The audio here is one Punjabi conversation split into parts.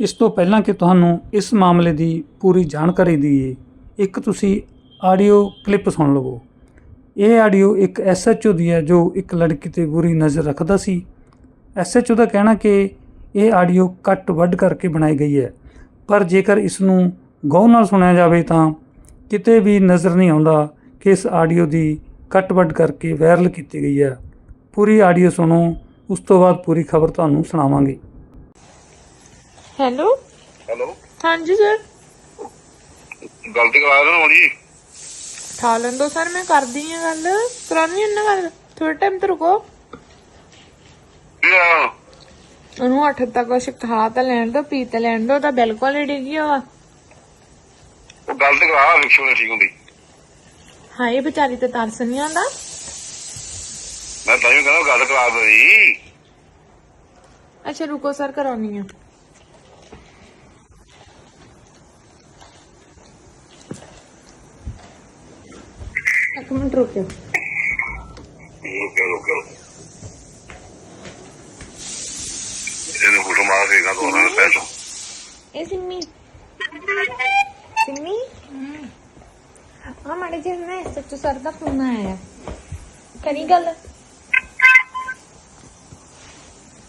ਇਸ ਤੋਂ ਪਹਿਲਾਂ ਕਿ ਤੁਹਾਨੂੰ ਇਸ ਮਾਮਲੇ ਦੀ ਪੂਰੀ ਜਾਣਕਾਰੀ ਦਈਏ ਇੱਕ ਤੁਸੀਂ ਆਡੀਓ ਕਲਿੱਪ ਸੁਣ ਲਵੋ। ਇਹ ਆਡੀਓ ਇੱਕ ਐਸਐਚਓ ਦੀ ਹੈ ਜੋ ਇੱਕ ਲੜਕੀ ਤੇ ਬੁਰੀ ਨਜ਼ਰ ਰੱਖਦਾ ਸੀ। ਐਸਐਚਓ ਦਾ ਕਹਿਣਾ ਕਿ ਇਹ ਆਡੀਓ ਕੱਟ ਵੱਢ ਕਰਕੇ ਬਣਾਈ ਗਈ ਹੈ, ਪਰ ਜੇਕਰ ਇਸ ਨੂੰ ਗੌਰ ਨਾਲ ਸੁਣਿਆ ਜਾਵੇ ਤਾਂ ਕਿਤੇ ਵੀ ਨਜ਼ਰ ਨਹੀਂ ਆਉਂਦਾ ਕਿ ਇਸ ਆਡੀਓ ਦੀ ਕੱਟ ਵੱਢ ਕਰਕੇ ਵਾਇਰਲ ਕੀਤੀ ਗਈ ਹੈ। ਪੂਰੀ ਆਡੀਓ ਸੁਣੋ, ਉਸ ਤੋਂ ਬਾਅਦ ਪੂਰੀ ਖਬਰ ਤੁਹਾਨੂੰ ਸੁਣਾਵਾਂਗੇ। ਹੈਲੋ? ਹੈਲੋ? ਹਾਂਜੀ ਸਰ ਗਲਤੀ ਕਰਾ ਦੇਣਾ ਹੋਣੀ ਠਾ ਲੈਣ ਦੋ ਸਰ ਮੈਂ ਕਰਦੀ ਆ ਗੱਲ। ਕਰਾਉਣੀ ਉਹਨਾਂ ਗੱਲ ਥੋੜਾ ਟਾਈਮ ਤੇ ਰੁਕੋ। ਆ ਉਹਨੂੰ ਅੱਠ ਤੱਕ ਕੁਛ ਖਾ ਤਾਂ ਲੈਣ ਦੋ ਪੀ ਤਾਂ ਲੈਣ ਦੋ ਤਾਂ ਬਿਲਕੁਲ ਹੀ ਡਿੱਗੀ ਵਾ। ਉਹ ਗਲਤੀ ਕਰਾ ਰਿਕਸ਼ਾ ਨੇ ਠੀਕ ਹੁੰਦੀ। ਹਾਂ ਇਹ ਵਿਚਾਰੀ ਤੇ ਤਰਸ ਨਹੀਂ ਆਉਂਦਾ। ਮੈਂ ਤਾਂ ਹੀ ਕਹਿੰਦਾ ਗੱਲ ਕਰਾ ਦੋ ਜੀ। ਅੱਛਾ ਰੁਕੋ ਸਰ ਕਰਾਉਣੀ ਆ। ਇੱਕ ਮਿੰਟ ਰੁਕਿਓ ਰੁਕੋ ਰੁਕੋ ਇਹਨੂੰ ਫੋਟੋ ਮਾਰ ਕੇ ਗਾ ਦੋ ਨਾ ਇਹ ਸਿੰਮੀ ਸਿੰਮੀ ਆ ਮਾੜੇ ਜੀ ਨਾ ਸੱਚੂ ਸਰ ਦਾ ਫੋਨ ਆਇਆ ਕਰੀ ਗੱਲ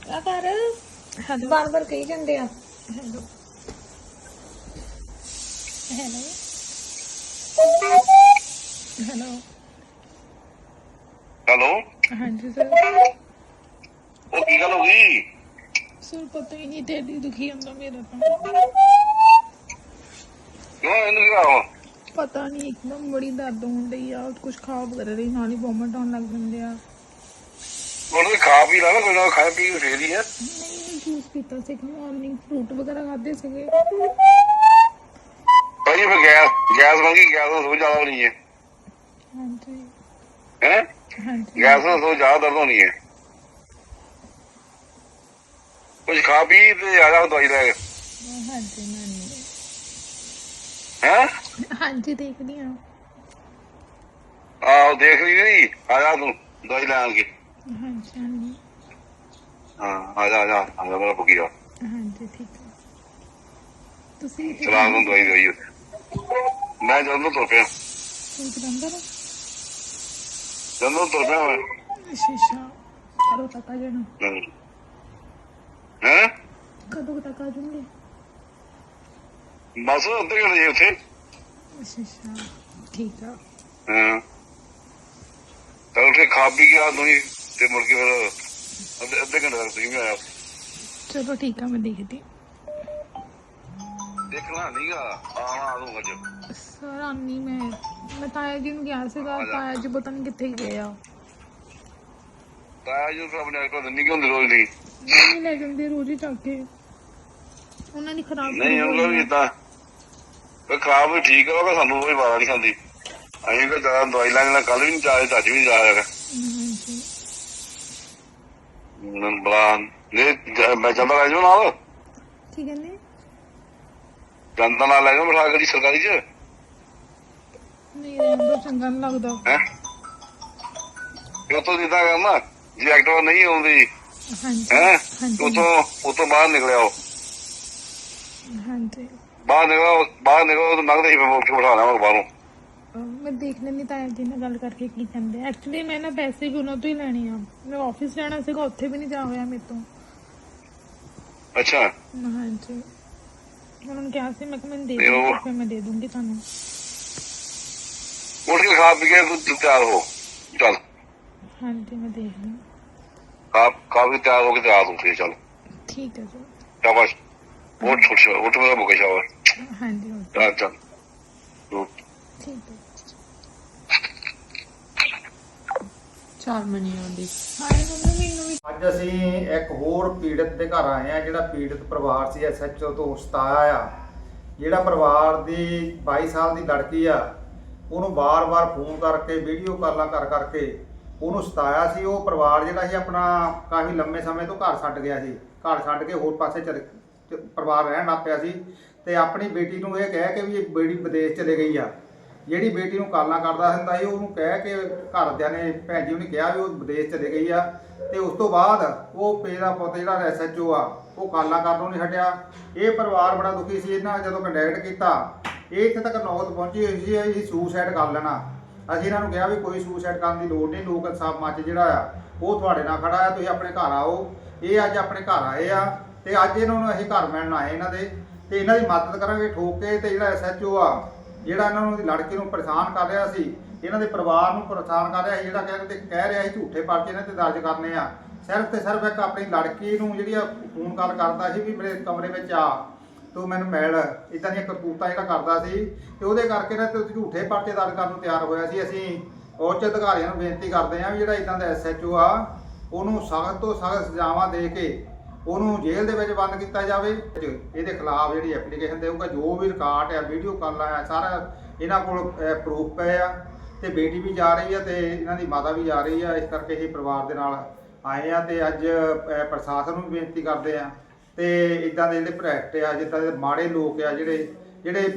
ਆ ਕਰ ਹੱਦ ਬਾਰ ਬਾਰ ਕਹੀ ਜਾਂਦੇ ਆ ਹੈਲੋ ਹੈਲੋ ਹੈਲੋ। ਹੈਲੋ। ਹਾਂਜੀ ਸਰ। ਉਹ ਕੀ ਗੱਲ ਹੋ ਗਈ? ਸਰ ਪਤਾ ਹੀ ਨਹੀਂ ਤੇ ਦੁਖੀ ਹੁੰਦਾ ਮੇਰਾ ਤਾਂ। ਕਿਉਂ ਇਹਨੂੰ ਕੀ ਕਰਾਵਾ ਪਤਾ ਨਹੀਂ ਇੱਕਦਮ ਬੜੀ ਦਰਦ ਹੋਣ ਡਈ ਆ। ਕੁਝ ਖਾ ਵਗੈਰਾ ਰਹੀ ਨਾਲ ਹੀ ਵੋਮਿਟ ਆਉਣ ਲੱਗ ਜਾਂਦੇ ਆ। ਉਹਨੂੰ ਖਾ ਪੀ ਲਾ ਨਾ ਕੋਈ ਨਾ ਖਾਏ ਪੀ ਕੇ ਫੇਰ ਹੀ ਹੈ ਨਹੀਂ ਜੂਸ ਪੀਤਾ ਸੀ ਮਾਰਨਿੰਗ ਫਰੂਟ ਵਗੈਰਾ ਖਾਦੇ ਸੀਗੇ। ਭਾਈ ਫਿਰ ਗੈਸ ਗੈਸ ਮੰਗੀ ਗੈਸ ਤੋਂ ਸੋ ਜ਼ਿਆਦਾ ਹੋਣੀ ਹੈ। ਹਾਂਜੀ। ਹੈ? ਹਾਂਜੀ। ਗੈਸ ਤੋਂ ਸੋ ਜ਼ਿਆਦਾ ਦਰਦ ਹੋਣੀ ਹੈ। ਕੁਝ ਖਾ ਪੀ ਤੇ ਆ ਜਾ ਦਵਾਈ ਲੈ ਕੇ। ਹਾਂਜੀ ਹੈ? ਦੇਖਦੀ ਆ ਆਹੋ ਦੇਖ ਲਈ ਨਹੀਂ। ਆ ਜਾ ਤੂੰ ਦਵਾਈ ਲੈ ਆਣਗੇ ਹਾਂਜੀ ਹਾਂ ਆ ਜਾ ਆ ਜਾ ਆ ਜਾ ਮੇਰਾ ਬੁਕੀ ਆ ਹਾਂਜੀ ਠੀਕ ਹੈ। ਤੁਸੀਂ ਚਲਾ ਨੂੰ ਦਵਾਈ ਦਵਾਈ। ਮੈਂ ਜਦੋਂ ਤੁਰ ਪਿਆ। ਕੋਈ ਜਲੰਧਰ? ਜਦੋਂ ਤੁਰ ਪਿਆ ਮੈਂ ਸ਼ੀਸ਼ਾ ਕਰੋ ਤੱਕ ਆ ਜਾਣਾ ਹੈ ਕਦੋਂ ਤੱਕ ਆ ਜੂਗੇ ਬਸ ਘੰਟੇ ਜੇ ਉੱਥੇ ਸ਼ੀਸ਼ਾ ਠੀਕ ਆ ਹਾਂ ਤਾਂ ਉੱਥੇ ਖਾ ਪੀ ਕੇ ਆ ਤੁਸੀਂ ਤੇ ਮੁੜ ਕੇ ਫਿਰ ਅੱਧੇ ਘੰਟੇ ਤੱਕ ਤੁਸੀਂ ਵੀ ਆਇਆ ਚਲੋ ਠੀਕ ਆ ਮੈਂ ਦੇਖਦੀ ਦੇਖਣਾ ਨਹੀਂਗਾ ਆਣਾ ਆ ਦੂੰਗਾ ਅੱਜ ਸਰ ਆਨੀ ਮੈਂ ਮੈਂ ਤਾਇਆ ਜੀ ਨੂੰ ਗਿਆ ਸੀਗਾ। ਤਾਇਆ ਜੀ ਪਤਾ ਨਹੀਂ ਕਿੱਥੇ ਗਏ ਆ। ਤਾਂ ਜੋ ਫਿਰ ਆਪਣੇ ਕੋਲ ਨਹੀਂ ਹੁੰਦੀ ਰੋਜ਼ ਦੀ? ਨਹੀਂ ਲੈ ਜਾਂਦੇ ਰੋਜ਼ ਹੀ ਚੱਕ ਕੇ। ਉਹਨਾਂ ਨੇ ਖਰਾਬ ਨਹੀਂ ਉਹਨਾਂ ਵੀ ਇਦਾਂ ਕੋਈ ਖਰਾਬ ਵੀ ਠੀਕ ਆ ਉਹ ਸਾਨੂੰ ਕੋਈ ਵਾਰਾ ਨਹੀਂ ਖਾਂਦੀ। ਅਸੀਂ ਕੋਈ ਜ਼ਿਆਦਾ ਦਵਾਈ ਲੈਣ ਨਾਲ ਕੱਲ ਵੀ ਨਹੀਂ ਚਾਹੇ ਅੱਜ ਵੀ ਨਹੀਂ ਜਾਇਆ ਹਾਂਜੀ। ਬਲਾ ਨੇ ਮੈਂ ਜਾਂਦਾ ਲੈ ਜਾਓ ਨਾਲ। ਕੀ ਕਹਿੰਦੇ? ਜਨਤਾ ਨਾਲ ਲੈ ਜਾਓ ਬਿਠਾ ਗੱਡੀ ਸਰਕਾਰੀ ਚ। ਚੰਗਾ ਨਹੀਂ ਲੱਗਦਾ। ਹੈ? ਉਤੋਂ ਜਿੱਦਾਂ ਕਰਨਾ ਜੇ ਐਕਟਿਵਾ ਨਹੀਂ ਆਉਂਦੀ ਹਾਂਜੀ ਹੈ? ਹਾਂਜੀ। ਉਤੋਂ ਉਤੋਂ ਬਾਹਰ ਨਿਕਲਿਆ ਉਹ। ਹਾਂਜੀ। ਬਾਹਰ ਨਿਕਲੋ ਬਾਹਰ ਨਿਕਲੋ ਤਾਂ ਹੀ ਮੈਂ ਉੱਥੇ ਬਿਠਾਣਾ ਮੈਂ ਬਾਹਰੋਂ। ਅਹ ਮੈਂ ਦੇਖ ਲੈਂਦੀ ਤਾਇਆ ਜੀ ਨਾਲ ਗੱਲ ਕਰਕੇ ਕੀ ਕਹਿੰਦੇ ਐਕਚੁਅਲੀ ਮੈਂ ਨਾ ਪੈਸੇ ਵੀ ਉਹਨਾਂ ਤੋਂ ਹੀ ਲੈਣੇ ਆ। ਮੈਂ ਆਫਿਸ ਜਾਣਾ ਸੀਗਾ ਉੱਥੇ ਵੀ ਨਹੀਂ ਜਾ ਹੋਇਆ ਮੇਰੇ ਤੋਂ। ਅੱਛਾ। ਹਾਂਜੀ। ਉਹਨਾਂ ਨੇ ਕਿਹਾ ਸੀ ਮੈਂ ਕਿ ਮੈਨੂੰ ਦੇ ਤੇ ਉਹ- ਦਿਓ ਫਿਰ ਮੈਂ ਦੇ ਦੂੰਗੀ ਤੁਹਾਨੂੰ। ਉੱਠ ਕੇ ਖਾ ਪੀ ਕੇ ਤੂੰ ਤਿਆਰ ਹੋ। ਚੱਲ। ਹਾਂਜੀ ਮੈਂ ਦੇਖ ਲਈ ਖਾ ਖਾ ਕੇ ਤਿਆਰ ਹੋ ਕੇ ਤਿਆਰ ਹੋ ਫੇਰ ਚੱਲ। ਠੀਕ ਹੈ ਜੀ। ਸ਼ਾਬਾਸ਼। ਉੱਠ ਉੱਠ ਉੱਠ ਮੇਰਾ ਮੁਕੇ ਸ਼ਾਬਾਸ਼। ਹਾਂਜੀ ਚੱਲ ਚੱਲ। ਤੂੰ ਠੀਕ ਹੈ ਚਾਰ ਮਣੀ ਆਉਂਦੀ। ਹਾਏ ਮੰਮੀ ਮੈਨੂੰ ਵੀ ਅੱਜ ਅਸੀਂ ਇੱਕ ਹੋਰ ਪੀੜਤ ਦੇ ਘਰ ਆਏ ਆ ਜਿਹੜਾ ਪੀੜਤ ਪਰਿਵਾਰ ਸੀ ਐਸਐਚਓ ਤੋਂ ਸਤਾਇਆ ਆ ਜਿਹੜਾ ਪਰਿਵਾਰ ਦੀ 22 ਸਾਲ ਦੀ ਲੜਕੀ ਆ ਉਹਨੂੰ ਵਾਰ-ਵਾਰ ਫੋਨ ਕਰਕੇ, ਵੀਡੀਓ ਕਾਲਾਂ ਕਰ ਕਰਕੇ ਉਹਨੂੰ ਸਤਾਇਆ ਸੀ। ਉਹ ਪਰਿਵਾਰ ਜਿਹੜਾ ਸੀ ਆਪਣਾ ਕਾਫੀ ਲੰਮੇ ਸਮੇਂ ਤੋਂ ਘਰ ਛੱਡ ਗਿਆ ਸੀ। ਘਰ ਛੱਡ ਕੇ ਹੋਰ ਪਾਸੇ ਚਲ ਪਰਿਵਾਰ ਰਹਿਣ ਲੱਗ ਪਿਆ ਸੀ। ਤੇ ਆਪਣੀ ਬੇਟੀ ਨੂੰ ਇਹ ਕਹਿ ਕੇ ਵੀ ਇਹ ਬੇਟੀ ਵਿਦੇਸ਼ ਚਲੇ ਗਈ ਆ। ਜਿਹੜੀ ਬੇਟੀ ਨੂੰ ਕਾਲਾਂ ਕਰਦਾ ਹੁੰਦਾ ਸੀ, ਉਹਨੂੰ ਕਹਿ ਕੇ ਘਰਦਿਆਂ ਨੇ, ਭੈਣ ਜੀ ਉਹਨੇ ਕਿਹਾ ਵੀ ਉਹ ਵਿਦੇਸ਼ ਚਲੇ ਗਈ ਆ। ਤੇ ਉਸ ਤੋਂ ਬਾਅਦ ਉਹ ਪੇ ਦਾ ਪੁੱਤ ਜਿਹੜਾ ਐਸਐਚਓ ਆ, ਉਹ ਕਾਲਾਂ ਕਰਨੋਂ ਨਹੀਂ ਹਟਿਆ। ਇਹ ਪਰਿਵਾਰ ਬੜਾ ਦੁਖੀ ਸੀ। ਇਹਨਾਂ ਜਦੋਂ ਕੰਟੈਕਟ ਕੀਤਾ ਇਹ ਇੱਥੇ ਤੱਕ ਨੌਬਤ ਪਹੁੰਚੀ ਹੋਈ ਸੀ ਇਹ ਸੁਸਾਈਡ ਕਰ ਲੈਣਾ। ਅਸੀਂ ਇਹਨਾਂ ਨੂੰ ਕਿਹਾ ਵੀ ਕੋਈ ਸੁਸਾਈਡ ਕਰਨ ਦੀ ਲੋੜ ਨਹੀਂ, ਲੋਕ ਇਨਸਾਫ ਮੰਚ ਜਿਹੜਾ ਆ, ਉਹ ਤੁਹਾਡੇ ਨਾਲ ਖੜਾ ਆ, ਤੁਸੀਂ ਆਪਣੇ ਘਰ ਆਓ। ਇਹ ਅੱਜ ਆਪਣੇ ਘਰ ਆਏ ਆ, ਤੇ ਅੱਜ ਇਹਨਾਂ ਨੂੰ ਅਸੀਂ ਘਰ ਮਿਲਣ ਆਏ ਇਹਨਾਂ ਦੇ, ਤੇ ਇਹਨਾਂ ਦੀ ਮਦਦ ਕਰਾਂਗੇ ਠੋਕ ਕੇ, ਤੇ ਜਿਹੜਾ ਐਸਐਚਓ ਆ, ਜਿਹੜਾ ਇਹਨਾਂ ਨੂੰ ਦੀ ਲੜਕੀ ਨੂੰ ਪਰੇਸ਼ਾਨ ਕਰ ਰਿਹਾ ਸੀ, ਇਹਨਾਂ ਦੇ ਪਰਿਵਾਰ ਨੂੰ ਪਰੇਸ਼ਾਨ ਕਰ ਰਿਹਾ ਸੀ, ਜਿਹੜਾ ਕਹਿੰਦੇ ਕਹਿ ਰਿਹਾ ਸੀ ਝੂਠੇ ਪਰਚੇ ਇਹਨਾਂ ਤੇ ਦਰਜ ਕਰਨੇ ਆ। ਸਿਰਫ ਤੇ ਸਿਰਫ ਇੱਕ ਆਪਣੀ ਲੜਕੀ ਨੂੰ ਜਿਹੜੀ ਆ ਫੋਨ ਕਾਲ ਕਰਦਾ ਸੀ ਵੀ ਮੇਰੇ ਕਮਰੇ ਵਿੱਚ ਆ। ਤੂੰ ਮੈਨੂੰ ਮਿਲ। ਇਦਾਂ ਦੀਆਂ ਕਰਤੂਤਾਂ ਜਿਹੜਾ ਕਰਦਾ ਸੀ ਤੇ ਉਹਦੇ ਕਰਕੇ ਨਾ ਤੇ ਝੂਠੇ ਪਰਚੇ ਦਰਜ ਕਰਨ ਨੂੰ ਤਿਆਰ ਹੋਇਆ ਸੀ। ਅਸੀਂ ਉੱਚ ਅਧਿਕਾਰੀਆਂ ਨੂੰ ਬੇਨਤੀ ਕਰਦੇ ਹਾਂ ਵੀ ਜਿਹੜਾ ਇਦਾਂ ਦਾ ਐਸਐਚਓ ਆ, ਉਹਨੂੰ ਸਖਤ ਤੋਂ ਸਖਤ ਸਜ਼ਾਵਾਂ ਦੇ ਕੇ ਉਹਨੂੰ ਜੇਲ੍ਹ ਦੇ ਵਿੱਚ ਬੰਦ ਕੀਤਾ ਜਾਵੇ। ਇਹਦੇ ਖਿਲਾਫ ਜਿਹੜੀ ਐਪਲੀਕੇਸ਼ਨ ਦੇਊਗਾ, ਜੋ ਵੀ ਰਿਕਾਰਡ ਆ ਵੀਡੀਓ ਕਾਲਾਂ ਆ ਸਾਰਾ ਇਹਨਾਂ ਕੋਲ ਪ੍ਰੂਫ ਪਏ ਆ। ਤੇ ਬੇਟੀ ਵੀ ਜਾ ਰਹੀ ਆ ਤੇ ਇਹਨਾਂ ਦੀ ਮਾਤਾ ਵੀ ਜਾ ਰਹੀ ਆ। ਇਸ ਕਰਕੇ ਇਹ ਪਰਿਵਾਰ ਦੇ ਨਾਲ ਆਏ ਆ ਤੇ ਅੱਜ ਪ੍ਰਸ਼ਾਸਨ ਨੂੰ ਵੀ ਬੇਨਤੀ ਕਰਦੇ ਆ। ਤੇ ਇਦਾਂ ਦੇ ਜਿਹੜੇ ਪ੍ਰੈਕਟ ਆ ਜਿੱਦਾਂ ਦੇ ਮਾੜੇ ਲੋਕ ਆ ਜਿਹੜੇ ਜਿਹੜੇ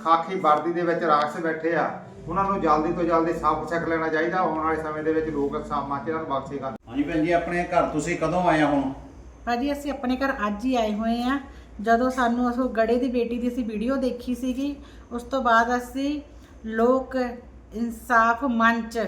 ਖਾਕੀ ਵਰਦੀ ਦੇ ਵਿੱਚ ਰਾਖਸ਼ ਬੈਠੇ ਆ ਉਹਨਾਂ ਨੂੰ ਜਲਦੀ ਤੋਂ ਜਲਦੀ ਸਬਕ ਸਿੱਖ ਲੈਣਾ ਚਾਹੀਦਾ। ਆਉਣ ਵਾਲੇ ਸਮੇਂ ਦੇ ਵਿੱਚ ਲੋਕ ਸਾਮਾਂ ਚ ਇਹਨਾਂ ਨੂੰ ਬਖਸ਼ੇਗਾ ਹਾਂਜੀ ਭੈਣ ਜੀ ਆਪਣੇ ਘਰ ਤੁਸੀਂ ਕਦੋਂ ਆਏ ਆ ਹੁਣ? ਭਾਜੀ ਅਸੀਂ ਆਪਣੇ ਘਰ ਅੱਜ ਹੀ ਆਏ ਹੋਏ ਆ। ਜਦੋਂ ਸਾਨੂੰ ਉਸ ਗੜੇ ਦੀ ਬੇਟੀ ਦੀ ਅਸੀਂ ਵੀਡੀਓ ਦੇਖੀ ਸੀਗੀ ਉਸ ਤੋਂ ਬਾਅਦ ਅਸੀਂ ਲੋਕ ਇਨਸਾਫ ਮੰਚ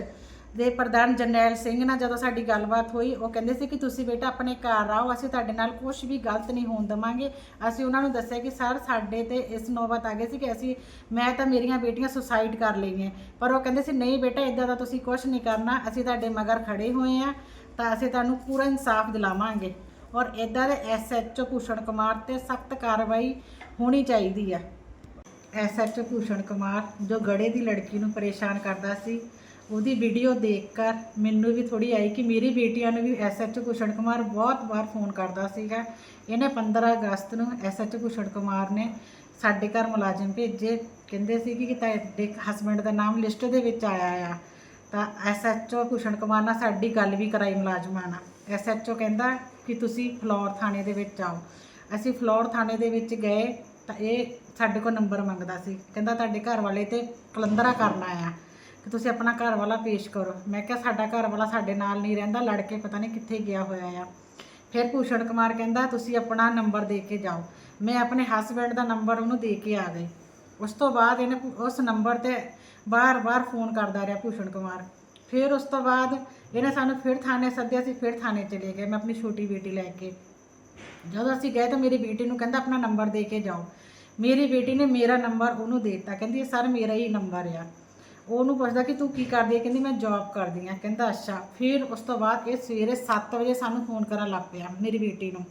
ਦੇ ਪ੍ਰਧਾਨ ਜਰਨੈਲ ਸਿੰਘ ਨਾਲ ਜਦੋਂ ਸਾਡੀ ਗੱਲਬਾਤ ਹੋਈ, ਉਹ ਕਹਿੰਦੇ ਸੀ ਕਿ ਤੁਸੀਂ ਬੇਟਾ ਆਪਣੇ ਘਰ ਆਓ, ਅਸੀਂ ਤੁਹਾਡੇ ਨਾਲ ਕੁਝ ਵੀ ਗਲਤ ਨਹੀਂ ਹੋਣ ਦਵਾਂਗੇ। ਅਸੀਂ ਉਹਨਾਂ ਨੂੰ ਦੱਸਿਆ ਕਿ ਸਰ, ਸਾਡੇ ਤੇ ਇਸ ਨੌਬਤ ਆ ਗਈ ਸੀ ਕਿ ਅਸੀਂ, ਮੈਂ ਤਾਂ ਮੇਰੀਆਂ ਬੇਟੀਆਂ ਸੁਸਾਈਡ ਕਰ ਲਈਆਂ। ਪਰ ਉਹ ਕਹਿੰਦੇ ਸੀ, ਨਹੀਂ ਬੇਟਾ ਇਦਾਂ ਦਾ ਤੁਸੀਂ ਕੁਝ ਨਹੀਂ ਕਰਨਾ, ਅਸੀਂ ਤੁਹਾਡੇ ਮਗਰ ਖੜੇ ਹੋਏ ਆ ਤਾਂ ਅਸੀਂ ਤੁਹਾਨੂੰ ਪੂਰਾ ਇਨਸਾਫ ਦਿਲਾਵਾਂਗੇ। ਔਰ ਇਦਾਂ ਦੇ ਐਸਐਚਓ ਭੂਸ਼ਣ ਕੁਮਾਰ ਤੇ ਸਖਤ ਕਾਰਵਾਈ ਹੋਣੀ ਚਾਹੀਦੀ ਆ। ਐਸਐਚਓ ਭੂਸ਼ਣ ਕੁਮਾਰ ਜੋ ਗੜੇ ਦੀ ਲੜਕੀ ਨੂੰ ਪਰੇਸ਼ਾਨ ਕਰਦਾ ਸੀ ਉਹਦੀ ਵੀਡੀਓ ਦੇਖ ਕਰ ਮੈਨੂੰ ਵੀ ਥੋੜੀ ਆਈ ਕਿ ਮੇਰੀ ਬੇਟੀਆਂ ਨੂੰ ਵੀ ਐਸਐਚਓ ਭੂਸ਼ਣ ਕੁਮਾਰ ਬਹੁਤ ਵਾਰ ਫੋਨ ਕਰਦਾ ਸੀਗਾ। ਇਹਨੇ 15 ਅਗਸਤ ਨੂੰ ਐਸਐਚਓ ਭੂਸ਼ਣ ਕੁਮਾਰ ਨੇ ਸਾਡੇ ਘਰ ਮੁਲਾਜ਼ਮ ਭੇਜੇ। ਕਹਿੰਦੇ ਸੀ ਕਿ ਤੁਹਾਡੇ ਹਸਬੰਡ ਦਾ ਨਾਮ ਲਿਸਟ ਦੇ ਵਿੱਚ ਆਇਆ ਆ। ਤਾਂ ਐਸਐਚਓ ਭੂਸ਼ਣ ਕੁਮਾਰ ਨਾਲ ਸਾਡੀ ਗੱਲ ਵੀ ਕਰਾਈ ਮੁਲਾਜ਼ਮਾਂ ਨਾਲ। ਐਸਐਚਓ ਕਹਿੰਦਾ ਕਿ ਤੁਸੀਂ ਫਲੋਰ ਥਾਣੇ ਦੇ ਵਿੱਚ ਆਓ। ਅਸੀਂ ਫਲੋਰ ਥਾਣੇ ਦੇ ਵਿੱਚ ਗਏ ਤਾਂ ਇਹ ਸਾਡੇ ਕੋਲ ਨੰਬਰ ਮੰਗਦਾ ਸੀ। ਕਹਿੰਦਾ ਤੁਹਾਡੇ ਘਰ ਵਾਲੇ ਤੇ ਕਲੰਦਰਾ ਕਰਨਾ ਆ ਕਿ ਤੁਸੀਂ ਆਪਣਾ ਘਰ ਵਾਲਾ ਪੇਸ਼ ਕਰੋ। ਮੈਂ ਕਿਹਾ ਸਾਡਾ ਘਰ ਵਾਲਾ ਸਾਡੇ ਨਾਲ ਨਹੀਂ ਰਹਿੰਦਾ ਲੜ ਕੇ ਪਤਾ ਨਹੀਂ ਕਿੱਥੇ ਗਿਆ ਹੋਇਆ ਆ। ਫਿਰ ਭੂਸ਼ਣ ਕੁਮਾਰ ਕਹਿੰਦਾ, ਤੁਸੀਂ ਆਪਣਾ ਨੰਬਰ ਦੇ ਕੇ ਜਾਓ। ਮੈਂ ਆਪਣੇ ਹਸਬੰਡ ਦਾ ਨੰਬਰ ਉਹਨੂੰ ਦੇ ਕੇ ਆ ਗਈ। ਉਸ ਤੋਂ ਬਾਅਦ ਇਹਨੇ ਉਸ ਨੰਬਰ ਤੇ ਬਾਰ-ਬਾਰ ਫੋਨ ਕਰਦਾ ਰਿਹਾ ਭੂਸ਼ਣ ਕੁਮਾਰ। ਫਿਰ ਉਸ ਤੋਂ ਬਾਅਦ ਇਹਨੇ ਸਾਨੂੰ ਫਿਰ ਥਾਣੇ ਸੱਦਿਆ ਸੀ, ਫਿਰ ਥਾਣੇ ਚਲੇ ਗਏ। ਮੈਂ ਆਪਣੀ ਛੋਟੀ ਬੇਟੀ ਲੈ ਕੇ। ਜਦੋਂ ਅਸੀਂ ਗਏ ਤਾਂ ਮੇਰੀ ਬੇਟੀ ਨੂੰ ਕਹਿੰਦਾ, ਆਪਣਾ ਨੰਬਰ ਦੇ ਕੇ ਜਾਓ। ਮੇਰੀ ਬੇਟੀ ਨੇ ਮੇਰਾ ਨੰਬਰ ਉਹਨੂੰ ਦੇ ਦਿੱਤਾ। ਕਹਿੰਦੀ ਸਰ, ਮੇਰਾ ਹੀ ਨੰਬਰ ਆ। ਉਹਨੂੰ ਪੁੱਛਦਾ ਕਿ ਤੂੰ ਕੀ ਕਰਦੀ ਹੈ? ਕਹਿੰਦੀ ਮੈਂ ਜੌਬ ਕਰਦੀ ਹਾਂ। ਕਹਿੰਦਾ ਅੱਛਾ। ਫਿਰ ਉਸ ਤੋਂ ਬਾਅਦ ਇਹ ਸਵੇਰੇ 7 ਵਜੇ ਸਾਨੂੰ ਫੋਨ ਕਰਨ ਲੱਗ ਪਿਆ ਮੇਰੀ ਬੇਟੀ ਨੂੰ।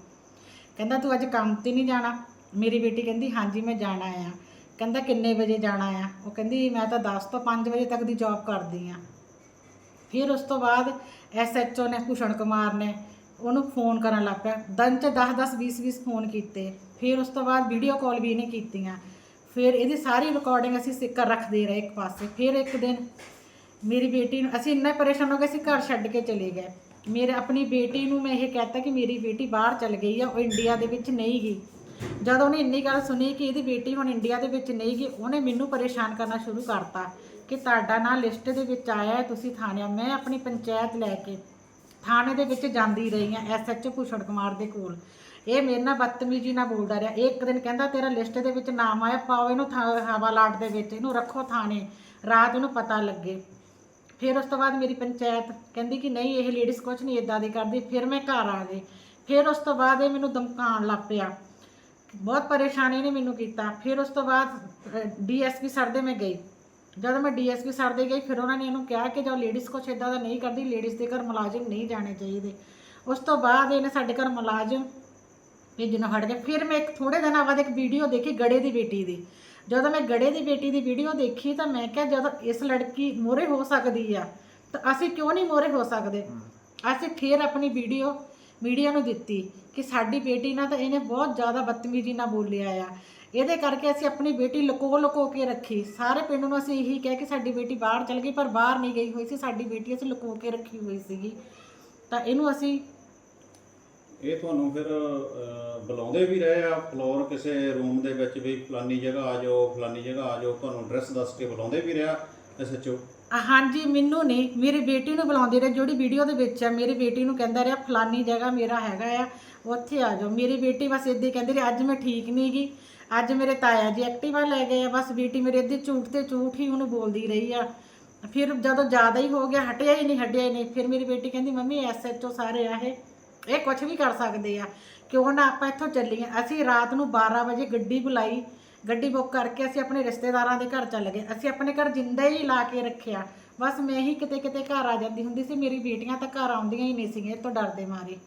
ਕਹਿੰਦਾ ਤੂੰ ਅੱਜ ਕੰਮ ਤੇ ਨਹੀਂ ਜਾਣਾ? ਮੇਰੀ ਬੇਟੀ ਕਹਿੰਦੀ ਹਾਂਜੀ, ਮੈਂ ਜਾਣਾ ਆ। ਕਹਿੰਦਾ ਕਿੰਨੇ ਵਜੇ ਜਾਣਾ ਆ? ਉਹ ਕਹਿੰਦੀ ਮੈਂ ਤਾਂ 10 ਤੋਂ 5 ਵਜੇ ਤੱਕ ਦੀ ਜੌਬ ਕਰਦੀ ਆ ਫਿਰ ਉਸ ਤੋਂ ਬਾਅਦ ਐਸਐਚਓ ਨੇ, ਭੂਸ਼ਣ ਕੁਮਾਰ ਨੇ ਉਹਨੂੰ ਫੋਨ ਕਰਨ ਲੱਗ ਪਿਆ। ਦਿਨ ਚ 10 10 20 20 ਫੋਨ ਕੀਤੇ। ਫਿਰ ਉਸ ਤੋਂ ਬਾਅਦ ਵੀਡੀਓ ਕਾਲ ਵੀ ਨਹੀਂ ਕੀਤੀਆਂ। ਫਿਰ ਇਹਦੀ ਸਾਰੀ ਰਿਕਾਰਡਿੰਗ ਅਸੀਂ ਸਿੱਕਰ ਰੱਖਦੇ ਰਹੇ ਇੱਕ ਪਾਸੇ। ਫਿਰ ਇੱਕ ਦਿਨ ਮੇਰੀ ਬੇਟੀ ਨੂੰ, ਅਸੀਂ ਇੰਨਾ ਪਰੇਸ਼ਾਨ ਹੋ ਗਏ, ਅਸੀਂ ਘਰ ਛੱਡ ਕੇ ਚਲੇ ਗਏ। ਮੇਰੇ, ਆਪਣੀ ਬੇਟੀ ਨੂੰ ਮੈਂ ਇਹ ਕਹਤਾ ਕਿ ਮੇਰੀ ਬੇਟੀ ਬਾਹਰ ਚਲ ਗਈ ਆ, ਉਹ ਇੰਡੀਆ ਦੇ ਵਿੱਚ ਨਹੀਂ ਗਈ। ਜਦ ਉਹਨੇ ਇੰਨੀ ਗੱਲ ਸੁਣੀ ਕਿ ਇਹਦੀ ਬੇਟੀ ਹੁਣ ਇੰਡੀਆ ਦੇ ਵਿੱਚ ਨਹੀਂ ਗਈ, ਉਹਨੇ ਮੈਨੂੰ ਪਰੇਸ਼ਾਨ ਕਰਨਾ ਸ਼ੁਰੂ ਕਰਤਾ ਕਿ ਤੁਹਾਡਾ ਨਾਂ ਲਿਸਟ ਦੇ ਵਿੱਚ ਆਇਆ ਹੈ, ਤੁਸੀਂ ਥਾਣੇ ਮੈਂ ਆਪਣੀ ਪੰਚਾਇਤ ਲੈ ਕੇ ਥਾਣੇ ਦੇ ਵਿੱਚ ਜਾਂਦੀ ਰਹੀ ਆ ਐਸਐਚਓ ਭੂਸ਼ਣ ਕੁਮਾਰ ਦੇ ਕੋਲ। ਇਹ ਮੇਰੇ ਨਾਲ ਬਦਤਮੀਜ਼ੀ ਨਾਲ ਬੋਲਦਾ ਰਿਹਾ। ਇੱਕ ਦਿਨ ਕਹਿੰਦਾ, ਤੇਰਾ ਲਿਸਟ ਦੇ ਵਿੱਚ ਨਾਮ ਆਇਆ, ਪਾਓ ਇਹਨੂੰ ਹਵਾ ਲਾਟ ਦੇ ਵਿੱਚ, ਇਹਨੂੰ ਰੱਖੋ ਥਾਣੇ। ਰਾਤ ਨੂੰ ਪਤਾ ਲੱਗੇ। ਫਿਰ ਉਸ ਤੋਂ ਬਾਅਦ ਮੇਰੀ ਪੰਚਾਇਤ ਕਹਿੰਦੀ ਕਿ ਨਹੀਂ, ਇਹ ਲੇਡੀਜ਼ ਕੁਝ ਨਹੀਂ ਇਦਾਂ ਦੀ ਕਰਦੀ, ਫਿਰ ਮੈਂ ਘਰ ਆ ਗਈ। ਫਿਰ ਉਸ ਤੋਂ ਬਾਅਦ ਇਹ ਮੈਨੂੰ ਧਮਕਾਉਣ ਲੱਗ ਪਿਆ। ਬਹੁਤ ਪਰੇਸ਼ਾਨੀ ਨੇ ਮੈਨੂੰ ਕੀਤਾ। ਫਿਰ ਉਸ ਤੋਂ ਬਾਅਦ ਡੀਐਸਪੀ ਸਰ ਦੇ ਮੈਂ ਗਈ। ਜਦੋਂ ਮੈਂ ਡੀਐਸਪੀ ਸਰ ਦੇ ਗਈ, ਫਿਰ ਉਹਨਾਂ ਨੇ ਇਹਨੂੰ ਕਿਹਾ ਕਿ ਜੋ ਲੇਡੀਜ਼ ਕੁਛ ਇਦਾਂ ਦਾ ਨਹੀਂ ਕਰਦੀ ਲੇਡੀਜ਼ ਦੇ ਘਰ ਮੁਲਾਜ਼ਮ ਨਹੀਂ ਜਾਣੇ ਚਾਹੀਦੇ। ਉਸ ਤੋਂ ਬਾਅਦ ਇਹਨੇ ਸਾਡੇ ਘਰ ਮੁਲਾਜ਼ਮ ਭੇਜਣਾ ਹਟ ਗਿਆ ਫਿਰ ਮੈਂ ਇੱਕ ਥੋੜੇ ਦਿਨਾਂ ਬਾਅਦ ਇੱਕ ਵੀਡੀਓ ਦੇਖੀ ਗੜੇ ਦੀ ਬੇਟੀ ਦੀ। ਜਦੋਂ ਮੈਂ ਗੜੇ ਦੀ ਬੇਟੀ ਦੀ ਵੀਡੀਓ ਦੇਖੀ ਤਾਂ ਮੈਂ ਕਿਹਾ ਜਦੋਂ ਇਸ ਲੜਕੀ ਮੋਰੇ ਹੋ ਸਕਦੀ ਆ ਤਾਂ ਅਸੀਂ ਕਿਉਂ ਨਹੀਂ ਮੋਰੇ ਹੋ ਸਕਦੇ? ਅਸੀਂ ਫਿਰ ਆਪਣੀ ਵੀਡੀਓ ਮੀਡੀਆ ਨੂੰ ਦਿੱਤੀ ਕਿ ਸਾਡੀ ਬੇਟੀ ਨਾਲ ਤਾਂ ਇਹਨੇ ਬਹੁਤ ਜ਼ਿਆਦਾ ਬਦਤਮੀਜ਼ੀ ਨਾਲ ਬੋਲਿਆ ਆ। ਇਹਦੇ ਕਰਕੇ ਅਸੀਂ ਆਪਣੀ ਬੇਟੀ ਲੁਕੋ ਲੁਕੋ ਕੇ ਰੱਖੀ। ਸਾਰੇ ਪਿੰਡ ਨੂੰ ਅਸੀਂ ਇਹੀ ਕਹਿ ਕਿ ਸਾਡੀ ਬੇਟੀ ਬਾਹਰ ਚਲ ਗਈ ਪਰ ਬਾਹਰ ਨਹੀਂ ਗਈ ਹੋਈ ਸੀ। ਸਾਡੀ ਬੇਟੀ ਅਸੀਂ ਲੁਕੋ ਕੇ ਰੱਖੀ ਹੋਈ ਸੀਗੀ। ਤਾਂ ਇਹਨੂੰ ਅਸੀਂ ਇਹ ਤੁਹਾਨੂੰ ਫਿਰ ਬੁਲਾਉਂਦੇ ਵੀ ਰਹੇ ਆ ਫਲੋਰ ਕਿਸੇ ਰੂਮ ਦੇ ਵਿੱਚ ਵੀ ਫਲਾਨੀ ਜਗ੍ਹਾ ਆ ਜਾਓ, ਫਲਾਨੀ ਜਗ੍ਹਾ ਆ ਜਾਓ, ਤੁਹਾਨੂੰ ਐਡਰੈਸ ਦੱਸ ਕੇ ਬੁਲਾਉਂਦੇ ਵੀ ਰਿਹਾ ਐਸਐਚਓ ਹਾਂਜੀ, ਮੈਨੂੰ ਨਹੀਂ, ਮੇਰੀ ਬੇਟੀ ਨੂੰ ਬੁਲਾਉਂਦੇ ਰਹੇ, ਜਿਹੜੀ ਵੀਡੀਓ ਦੇ ਵਿੱਚ ਆ, ਮੇਰੀ ਬੇਟੀ ਨੂੰ ਕਹਿੰਦਾ ਰਿਹਾ, ਫਲਾਨੀ ਜਗ੍ਹਾ ਮੇਰਾ ਹੈਗਾ ਆ, ਉੱਥੇ ਆ ਜਾਓ। ਮੇਰੀ ਬੇਟੀ ਬਸ ਇੱਦਾਂ ਹੀ ਕਹਿੰਦੀ ਰਹੀ, ਅੱਜ ਮੈਂ ਠੀਕ ਨਹੀਂ ਗੀ, ਅੱਜ ਮੇਰੇ ਤਾਇਆ ਜੀ ਐਕਟਿਵਾ ਲੈ ਗਏ ਆ, ਬਸ ਬੇਟੀ ਮੇਰੇ ਅੱਧੀ ਝੂਠ ਤੇ ਝੂਠ ਹੀ ਉਹਨੂੰ ਬੋਲਦੀ ਰਹੀ ਆ। ਫਿਰ ਜਦੋਂ ਜ਼ਿਆਦਾ ਹੀ ਹੋ ਗਿਆ, ਹਟਿਆ ਹੀ ਨਹੀਂ, ਹਟਿਆ ਹੀ ਨਹੀਂ, ਫਿਰ ਮੇਰੀ ਬੇਟੀ ਕਹਿੰਦੀ, ਮੰਮੀ ਐਸਐਚਓ ਸਾਰੇ ਆ ਇਹ ਕੁਝ ਵੀ ਕਰ ਸਕਦੇ ਆ। ਕਿਉਂ ਨਾ ਆਪਾਂ ਇੱਥੋਂ ਚੱਲੀਏ। ਅਸੀਂ ਰਾਤ ਨੂੰ 12 ਵਜੇ ਗੱਡੀ ਬੁਲਾਈ। ਗੱਡੀ ਬੁੱਕ ਕਰਕੇ ਅਸੀਂ ਆਪਣੇ ਰਿਸ਼ਤੇਦਾਰਾਂ ਦੇ ਘਰ ਚੱਲ ਗਏ। ਅਸੀਂ ਆਪਣੇ ਘਰ ਜਿੰਦਾ ਹੀ ਲਾ ਕੇ ਰੱਖਿਆ। ਬਸ ਮੈਂ ਹੀ ਕਿਤੇ ਕਿਤੇ ਘਰ ਆ ਜਾਂਦੀ ਹੁੰਦੀ ਸੀ। ਮੇਰੀ ਬੇਟੀਆਂ ਤਾਂ ਘਰ ਆਉਂਦੀਆਂ ਹੀ ਨਹੀਂ ਸੀਗੀਆਂ। ਇਹ ਤੋਂ ਡਰਦੇ ਮਾਰੇ।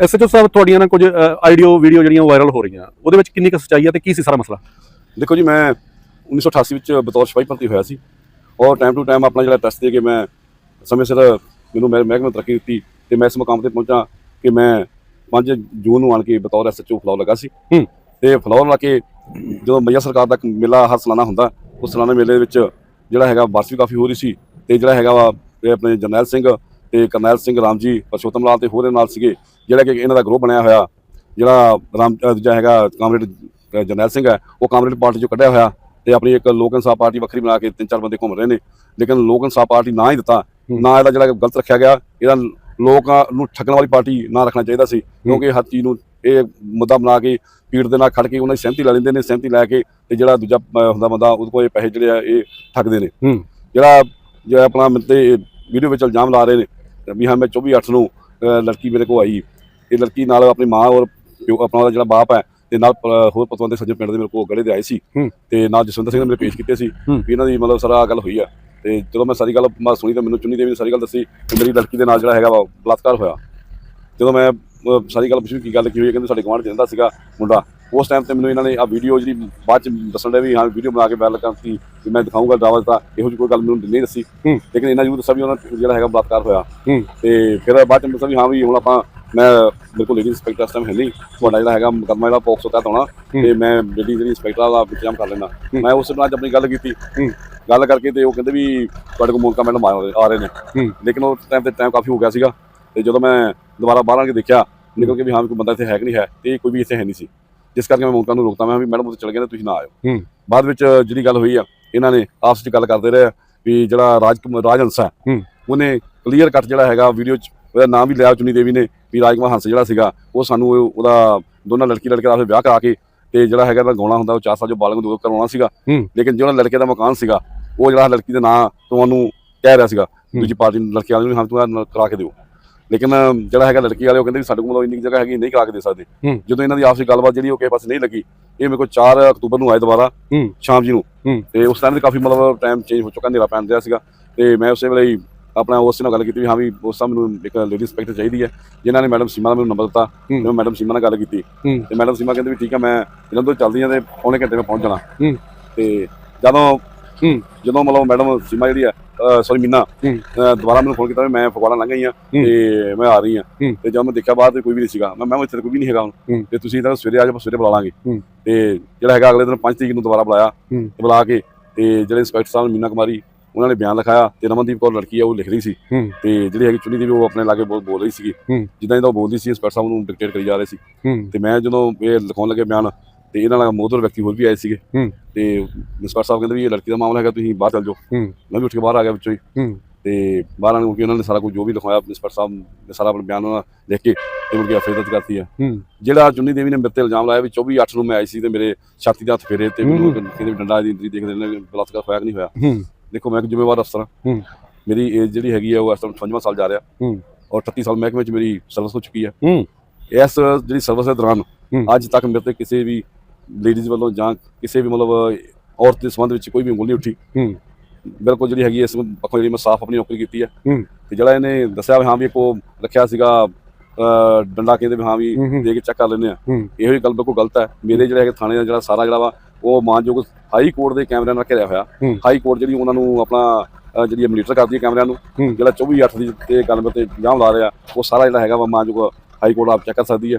ਐਸਐਚਓ ਸਾਹਿਬ ਤੁਹਾਡੀਆਂ ਨਾ ਕੁਝ ਆਡੀਓ ਵੀਡੀਓ ਜਿਹੜੀਆਂ ਵਾਇਰਲ ਹੋ ਰਹੀਆਂ। ਉਹਦੇ ਵਿੱਚ ਕਿੰਨੀ ਕੁ ਸੱਚਾਈ ਹੈ ਤੇ ਕੀ ਸੀ ਸਾਰਾ ਮਸਲਾ? ਦੇਖੋ ਜੀ ਮੈਂ 1988 ਵਿੱਚ ਬਤੌਰ ਸਿਪਾਹੀ ਭਰਤੀ ਹੋਇਆ ਸੀ। ਔਰ ਟਾਈਮ ਟੂ ਟਾਈਮ ਆਪਣਾ ਜਿਹੜਾ ਟੈਸਟ ਦੇ ਕੇ ਮੈਂ ਸਮੇਂ ਸਿਰ ਮੈਨੂੰ ਮਹਿ- ਮਹਿਕਮੇ ਤਰੱਕੀ ਦਿੱਤੀ। ਤੇ ਮੈਂ ਇਸ ਮੁਕਾਮ ਤੇ ਪਹੁੰਚਾ ਕਿ ਮੈਂ 5 ਜੂਨ ਨੂੰ ਆਣ ਕੇ ਬਤੌਰ ਐਸਐਚਓ ਫਲੋਰ ਲੱਗਾ ਸੀ। ਤੇ ਫਲੋਰ ਲਾ ਕੇ ਜਦੋਂ ਮਈਆ ਸਰਕਾਰ ਦਾ ਮੇਲਾ ਹਰ ਸਾਲਾਨਾ ਹੁੰਦਾ ਉਸ ਸਾਲਾਨਾ ਮੇਲੇ ਦੇ ਵਿੱਚ ਜਿਹੜਾ ਹੈਗਾ ਬਾਰਿਸ਼ ਵੀ ਕਾਫੀ ਹੋ ਰਹੀ ਸੀ ਤੇ ਜਿਹੜਾ ਹੈਗਾ ਵਾ ਆਪਣੇ ਜਰਨੈਲ ਸਿੰਘ ਤੇ ਕਰਨੈਲ ਸਿੰਘ ਰਾਮ ਜੀ ਪਰਸ਼ੋਤਮ ਲਾਲ ਤੇ ਹੋਰੇ ਨਾਲ ਸੀਗੇ ਜਿਹੜਾ ਕਿ ਇਹਨਾਂ ਦਾ ਗਰੁੱਪ ਬਣਿਆ ਹੋਇਆ ਜਿਹੜਾ ਰਾਮ ਦੂਜਾ ਹੈਗਾ ਕਾਮਰੇਡ ਜਰਨੈਲ ਸਿੰਘ ਹੈ ਉਹ ਕਾਮਰੇਡ ਪਾਰਟੀ ਚੋਂ ਕੱਢਿਆ ਹੋਇਆ ਤੇ ਆਪਣੀ ਇੱਕ ਲੋਕ ਇਨਸਾਫ ਪਾਰਟੀ ਵੱਖਰੀ ਬਣਾ ਕੇ ਤਿੰਨ ਚਾਰ ਬੰਦੇ ਘੁੰਮ ਰਹੇ ਨੇ ਲੇਕਿਨ ਲੋਕ ਇਨਸਾਫ ਪਾਰਟੀ ਨਾ ਹੀ ਦਿੱਤਾ ਨਾ ਇਹਦਾ ਜਿਹੜਾ ਗਲਤ ਰੱਖਿਆ ਗਿਆ ਇਹਦਾ ਲੋਕਾਂ ਨੂੰ ਠੱਗਣ ਵਾਲੀ ਪਾਰਟੀ ਨਾ ਰੱਖਣਾ ਚਾਹੀਦਾ ਸੀ ਕਿਉਂਕਿ ਹਰ ਚੀਜ਼ ਨੂੰ ਇਹ ਮੁੱਦਾ ਬਣਾ ਕੇ ਪੀੜ ਦੇ ਨਾਲ ਖੜ ਕੇ ਉਹਨਾਂ ਦੀ ਸਹਿਮਤੀ ਲੈ ਲੈਂਦੇ ਨੇ ਸਹਿਮਤੀ ਲੈ ਕੇ ਤੇ ਜਿਹੜਾ ਦੂਜਾ ਹੁੰਦਾ ਬੰਦਾ ਉਹਦੇ ਕੋਲ ਇਹ ਪੈਸੇ ਜਿਹੜੇ ਆ ਇਹ ਠੱਗਦੇ ਨੇ। ਜਿਹੜਾ ਜਿਹੜਾ ਆਪਣਾ ਮੇਰੇ ਤੇ ਵੀਡੀਓ ਵਿੱਚ ਇਲਜ਼ਾਮ ਲਾ ਰਹੇ ਨੇ ਵੀ ਹਾਂ ਮੈਂ 24 8 ਨੂੰ ਲੜਕੀ ਮੇਰੇ ਕੋਲ ਆਈ ਇਹ ਲੜਕੀ ਨਾਲ ਆਪਣੀ ਮਾਂ ਔਰ ਆਪਣਾ ਉਹਦਾ ਜਿਹੜਾ ਬਾਪ ਹੈ ਤੇ ਨਾਲ ਹੋਰ ਪਤਵੰਤੇ ਸੱਜਣ ਪਿੰਡ ਦੇ ਮੇਰੇ ਕੋਲ ਗੜੇ ਦੇ ਆਏ ਸੀ। ਤੇ ਨਾਲ ਜਸਵਿੰਦਰ ਸਿੰਘ ਨੇ ਮੇਰੇ ਪੇਸ਼ ਕੀਤੇ ਸੀ। ਵੀ ਇਹਨਾਂ ਦੀ ਮਤਲਬ ਸਾਰਾ ਗੱਲ ਹੋਈ ਆ ਤੇ ਜਦੋਂ ਮੈਂ ਸਾਰੀ ਗੱਲ ਮੈਂ ਸੁਣੀ ਤਾਂ ਮੈਨੂੰ ਚੁੰਨੀ ਦੇਵੀ ਨੇ ਸਾਰੀ ਗੱਲ ਦੱਸੀ ਕਿ ਮੇਰੀ ਲੜਕੀ ਦੇ ਨਾਲ ਜਿਹੜਾ ਹੈਗਾ ਵਾ ਬਲਾਤਕਾਰ ਹੋਇਆ। ਜਦੋਂ ਮੈਂ ਸਾਰੀ ਗੱਲ ਪੁੱਛੀ ਕੀ ਗੱਲ ਕੀ ਹੋਈ ਕਹਿੰਦੇ ਸਾਡੇ ਗੁਆਂਢ 'ਚ ਰਹਿੰਦਾ ਸੀਗਾ ਮੁੰਡਾ। ਉਸ ਟਾਈਮ ਤੇ ਮੈਨੂੰ ਇਹਨਾਂ ਨੇ ਆ ਵੀਡੀਓ ਜਿਹੜੀ ਬਾਅਦ ਚ ਦੱਸਣ ਦੇ ਵੀ ਹਾਂ ਵੀਡੀਓ ਬਣਾ ਕੇ ਵਾਇਰਲ ਕਰਤੀ ਵੀ ਮੈਂ ਦਿਖਾਊਂਗਾ ਡਰਾਵਾ ਦਿੱਤਾ ਇਹੋ ਜਿਹੀ ਕੋਈ ਗੱਲ ਮੈਨੂੰ ਨਹੀਂ ਦੱਸੀ। ਲੇਕਿਨ ਇਹਨਾਂ ਦੱਸਿਆ ਵੀ ਉਹਨਾਂ ਦਾ ਜਿਹੜਾ ਹੈਗਾ ਬਲਾਤਕਾਰ ਹੋਇਆ। ਤੇ ਫਿਰ ਬਾਅਦ ਚ ਦੱਸਿਆ ਵੀ ਹਾਂ ਵੀ ਹੁਣ ਆਪਾਂ ਮੈਂ ਮੇਰੇ ਕੋਲ ਲੇਡੀ ਇੰਸਪੈਕਟਰ ਇਸ ਟਾਈਮ ਹੈ ਨਹੀਂ। ਤੁਹਾਡਾ ਜਿਹੜਾ ਹੈਗਾ ਮੁਕੱਦਮਾ ਜਿਹੜਾ ਪੋਕਸੋ ਤਹਿਤ ਹੋਣਾ ਤੇ ਮੈਂ ਲੇਡੀ ਜਿਹੜੀ ਇੰਸਪੈਕਟਰ ਦਾ ਇੰਤਜ਼ਾਮ ਕਰ ਲੈਣਾ ਮੈਂ ਉਸ ਨਾਲ ਅੱਜ ਆਪਣੀ ਗੱਲ ਕੀਤੀ। ਗੱਲ ਕਰਕੇ ਤੇ ਉਹ ਕਹਿੰਦੇ ਵੀ ਤੁਹਾਡੇ ਕੋਲ ਮੌਕਾ ਮੈਡਮ ਆ ਆ ਰਹੇ ਨੇ। ਲੇਕਿਨ ਉਹ ਟਾਈਮ ਤੇ ਟਾਈਮ ਕਾਫੀ ਹੋ ਗਿਆ ਸੀਗਾ। ਤੇ ਜਦੋਂ ਮੈਂ ਦੁਬਾਰਾ ਬਾਹਰ ਆ ਕੇ ਦੇਖਿਆ ਨਿਕਲ ਕੇ ਵੀ ਹਾਂ ਕੋਈ ਬੰਦਾ ਇੱਥੇ ਹੈ ਕਿ ਨਹੀਂ ਹੈ ਤੇ ਕੋਈ ਵੀ ਇੱਥੇ ਹੈ ਨਹੀਂ ਸੀ। ਜਿਸ ਕਰਕੇ ਮੈਂ ਮੌਕਾ ਨੂੰ ਰੋਕਤਾ ਮੈਂ ਵੀ ਮੈਡਮ ਉੱਥੇ ਚਲੇ ਗਏ ਨੇ ਤੁਸੀਂ ਨਾ ਆਇਓ ਹੂੰ। ਬਾਅਦ ਵਿੱਚ ਜਿਹੜੀ ਗੱਲ ਹੋਈ ਆ ਇਹਨਾਂ ਨੇ ਆਪਸ ਵਿੱਚ ਗੱਲ ਕਰਦੇ ਰਹੇ ਵੀ ਜਿਹੜਾ ਰਾਜ ਰਾਜਹੰਸ ਹੈ ਹੂੰ। ਉਹਨੇ ਕਲੀਅਰ ਕੱਟ ਜਿਹੜਾ ਹੈਗਾ ਵੀਡੀਓ ਚ ਉਹਦਾ ਨਾਮ ਵੀ ਲਿਆ ਚੁਨੀ ਦੇਵੀ ਨੇ ਵੀ ਰਾਜਕੁਮਾਰ ਹੰਸ ਜਿਹੜਾ ਸੀਗਾ ਉਹ ਸਾਨੂੰ ਉਹ- ਉਹਦਾ ਦੋਨਾਂ ਲੜਕੀ ਲੜਕੇ ਦਾ ਫਿਰ ਵਿਆਹ ਕਰਾ ਕੇ ਤੇ ਜਿਹੜਾ ਹੈਗਾ ਦਾ ਗਾਉਣਾ ਹੁੰਦਾ ਉਹ 4 ਸਾਲ ਜੋ ਬਾਲਗ ਨੂੰ ਕਰਵਾਉਣਾ ਸੀਗਾ। ਲੇਕਿਨ ਜਿਹੜਾ ਲੜਕੇ ਦਾ ਮਕਾਨ ਸੀਗਾ ਉਹ ਜਿਹੜਾ ਲੜਕੀ ਦੇ ਨਾਂ ਤੁਹਾਨੂੰ ਕਹਿ ਰਿਹਾ ਸੀਗਾ ਦੂਜੀ ਪਾਰਟੀ ਨੂੰ ਲੜਕੀ ਵਾਲੇ ਨੂੰ ਹਾਂ ਤੂੰ ਕਰਾ ਕੇ ਦਿਓ ਲੇਕਿਨ ਜਿਹੜਾ ਹੈਗਾ ਲੜਕੀ ਵਾਲੇ ਉਹ ਕਹਿੰਦੇ ਵੀ ਸਾਡੇ ਕੋਲ ਇੰਨੀ ਜਗ੍ਹਾ ਹੈਗੀ ਨਹੀਂ ਕਰਾ ਕੇ ਦੇ ਸਕਦੇ। ਜਦੋਂ ਇਹਨਾਂ ਦੀ ਆਪਸੀ ਗੱਲਬਾਤ ਜਿਹੜੀ ਉਹ ਕਿਸੇ ਪਾਸੇ ਨਹੀਂ ਲੱਗੀ ਇਹ ਮੇਰੇ ਕੋਲ 4 ਅਕਤੂਬਰ ਨੂੰ ਆਏ ਦੁਬਾਰਾ। ਸ਼ਾਮ ਜੀ ਨੂੰ। ਤੇ ਉਸ ਟਾਈਮ ਤੇ ਕਾਫੀ ਮਤਲਬ ਟਾਈਮ ਚੇਂਜ ਹੋ ਚੁੱਕਾ ਹਨੇਰਾ ਪੈਣ ਦਿਆ ਸੀਗਾ ਤੇ ਮੈਂ ਉਸੇ ਵੇਲੇ ਆਪਣਾ ਉਸ ਨਾਲ ਗੱਲ ਕੀਤੀ ਵੀ ਹਾਂ ਵੀ ਉਸ ਸਮੇਂ ਮੈਨੂੰ ਇੱਕ ਲੇਡੀ ਇੰਸਪੈਕਟਰ ਚਾਹੀਦੀ ਹੈ ਜਿਨ੍ਹਾਂ ਨੇ ਮੈਡਮ ਸੀਮਾ ਦਾ ਮੈਨੂੰ ਨੰਬਰ ਦਿੱਤਾ। ਮੈਂ ਮੈਡਮ ਸੀਮਾ ਨਾਲ ਗੱਲ ਕੀਤੀ। ਤੇ ਮੈਡਮ ਸੀਮਾ ਕਹਿੰਦੇ ਵੀ ਠੀਕ ਹੈ ਮੈਂ ਇਹਨਾਂ ਤੋਂ ਚੱਲਦੀ ਹਾਂ ਤੇ ਪੌਣੇ ਘੰਟੇ ਮੈਂ ਪਹੁੰਚ ਜਾਣਾ। ਤੇ ਜਦੋਂ। ਜਦੋਂ ਮਤਲਬ ਮੈਡਮ ਸੀਮਾ ਜਿਹੜੀ ਹੈ ਸੌਰੀ ਮੀਨਾ ਦੁਬਾਰਾ ਮੈਨੂੰ ਫੋਨ ਕੀਤਾ ਮੈਂ ਫਗਵਾੜਾ ਲੰਘ ਗਈ ਹੂੰ। ਤੇ ਮੈਂ ਆ ਰਹੀ ਹੂੰ। ਤੇ ਜਦੋਂ ਮੈਂ ਦੇਖਿਆ ਤੇ ਕੋਈ ਵੀ ਨਹੀਂ ਸੀਗਾ ਮੈਂ ਮੈਂ ਇੱਥੇ ਕੋਈ ਵੀ ਨਹੀਂ ਹੈਗਾ ਹੁਣ। ਤੇ ਤੁਸੀਂ ਤਾਂ ਸਵੇਰੇ ਆ ਜਾਓ ਸਵੇਰੇ ਬੁਲਾ ਲਾਂਗੇ। ਤੇ ਜਿਹੜਾ ਹੈਗਾ ਅਗਲੇ ਦਿਨ 5 ਤਰੀਕ ਨੂੰ ਦੁਬਾਰਾ ਬੁਲਾਇਆ ਬੁਲਾ ਕੇ ਤੇ ਜਿਹੜੇ ਇੰਸਪੈਕਟਰ ਸਾਹਿਬ ਮੀਨਾ ਕੁਮਾਰੀ ਉਹਨਾਂ ਨੇ ਬਿਆਨ ਲਿਖਾਇਆ ਤੇ ਰਮਨਦੀਪ ਕੌਰ ਲੜਕੀ ਆ ਉਹ ਲਿਖ ਰਹੀ ਸੀ। ਤੇ ਜਿਹੜੀ ਹੈਗੀ ਚੁੰਨੀ ਦੀ ਉਹ ਆਪਣੇ ਲਾਗੇ ਬੋਲ ਬੋਲ ਰਹੀ ਸੀਗੀ। ਜਿੱਦਾਂ ਜਿੱਦਾਂ ਉਹ ਬੋਲਦੀ ਸੀ ਇੰਸਪੈਕਟਰ ਸਾਹਿਬ ਨੂੰ ਡਿਕਟੇਟ ਕਰੀ ਜਾ ਰਹੇ ਸੀ ਤੇ ਮੈਂ ਜਦੋਂ ਇਹ ਲਿਖਾਉਣ ਲੱਗੇ ਬਿਆਨ ਤੇ ਇਹਨਾਂ ਨਾਲ ਮੋਦਰ ਵਿਅਕਤੀ ਹੋਰ ਵੀ ਆਏ ਸੀਗੇ ਹੂੰ। ਤੇ ਇੰਸਪੈਕਟਰ ਸਾਹਿਬ ਕਹਿੰਦੇ ਵੀ ਇਹ ਲੜਕੀ ਦਾ ਮਾਮਲਾ ਹੈਗਾ ਤੁਸੀਂ ਬਾਹਰ ਚੱਲ ਜਾਓ ਹੂੰ। ਮੈਂ ਵੀ ਉੱਠ ਕੇ ਬਾਹਰ ਆ ਗਿਆ ਵਿੱਚੋਂ ਹੀ ਹੂੰ। ਤੇ ਬਾਹਰ ਆਣ ਕੇ ਉਹਨਾਂ ਨੇ ਸਾਰਾ ਕੁਝ ਜੋ ਵੀ ਲਿਖਵਾਇਆ ਇੰਸਪੈਕਟਰ ਸਾਹਿਬ ਨੇ ਸਾਰਾ ਆਪਣਾ ਬਿਆਨ ਉਹਨਾਂ ਲਿਖ ਕੇ ਤੇ ਮੁੜ ਕੇ ਦਰਜ ਕਰਤੀ ਹੂੰ। ਜਿਹੜਾ ਚੁੰਨੀ ਦੇਵੀ ਨੇ ਮੇਰੇ ਤੇ ਇਲਜ਼ਾਮ ਲਾਇਆ ਵੀ 24 8 ਨੂੰ ਮੈਂ ਆਈ ਸੀ ਤੇ ਮੇਰੇ ਛਾਤੀ ਦੇ ਹੱਥ ਫੇਰੇ ਤੇ ਮੈਨੂੰ ਵੀ ਡੰਡਾ ਦੀ ਇੰਦਰੀ ਦੇਖਦੇ ਨੇ ਬਲਾਤਕਾਰ ਹੋਇਆ ਕਿ ਨਹੀਂ ਹੋਇਆ ਹੂੰ ਦੇਖੋ ਮੈਂ ਇੱਕ ਜ਼ਿੰਮੇਵਾਰ ਅਫਸਰ ਹਾਂ ਹੂੰ। ਮੇਰੀ ਏਜ ਜਿਹੜੀ ਹੈਗੀ ਹੈ ਉਹ ਇਸ ਟਾਈਮ 55ਵਾਂ ਸਾਲ ਜਾ ਰਿਹਾ ਹੂੰ। ਔਰ 38 ਸਾਲ ਮਹਿਕਮੇ ਵਿੱਚ ਮੇਰੀ ਸਰਵਿਸ ਹੋ ਚੁੱਕੀ ਹੈ ਹੂੰ। ਇਸ ਜਿਹੜੀ ਸਰਵਿਸ ਦੇ ਦੌਰਾਨ। ਅੱਜ ਤੱਕ ਮੇਰੇ ਤੇ ਕਿਸੇ ਵੀ ਲੇਡੀਜ਼ ਵੱਲੋਂ ਜਾਂ ਕਿਸੇ ਵੀ ਮਤਲਬ ਔਰਤ ਦੇ ਸੰਬੰਧ ਵਿੱਚ ਕੋਈ ਵੀ ਉਂਗਲ ਉੱਠੀ ਹੂੰ। ਬਿਲਕੁਲ ਜਿਹੜੀ ਹੈਗੀ ਇਸ ਪੱਖੋਂ ਜਿਹੜੀ ਮੈਂ ਸਾਫ਼ ਆਪਣੀ ਨੌਕਰੀ ਕੀਤੀ ਹੈ ਹੂੰ। ਤੇ ਜਿਹੜਾ ਇਹਨੇ ਦੱਸਿਆ ਵੀ ਹਾਂ ਵੀ ਕੋ ਰੱਖਿਆ ਸੀਗਾ ਡੰਡਾ ਕਹਿੰਦੇ ਵੀ ਹਾਂ ਵੀ। ਦੇ ਕੇ ਚੈੱਕ ਕਰ ਲੈਂਦੇ ਆ। ਇਹੋ ਹੀ ਗੱਲ ਬਿਲਕੁਲ ਗਲਤ ਹੈ ਮੇਰੇ ਜਿਹੜਾ ਹੈਗਾ ਥਾਣੇ ਦਾ ਜਿਹੜਾ ਸਾਰਾ ਜਿਹੜਾ ਵਾ ਉਹ ਮਾਨਯੋਗ ਹਾਈ ਕੋਰਟ ਦੇ ਕੈਮਰਿਆਂ ਨਾਲ ਘਿਰਿਆ ਹੋਇਆ। ਹਾਈ ਕੋਰਟ ਜਿਹੜੀ ਉਹਨਾਂ ਨੂੰ ਆਪਣਾ ਜਿਹੜੀ ਮੋਨੀਟਰ ਕਰਦੀ ਹੈ ਕੈਮਰਿਆਂ ਨੂੰ। ਜਿਹੜਾ 24 8 ਦੀ ਤੇ ਗੱਲ ਤੇ ਇਲਜ਼ਾਮ ਲਾ ਰਿਹਾ ਉਹ ਸਾਰਾ ਜਿਹੜਾ ਹੈਗਾ ਵਾ ਮਾਨਯੋਗ ਹਾਈ ਕੋਰਟ ਆਪ ਚੈੱਕ ਕਰ ਸਕਦੀ ਹੈ।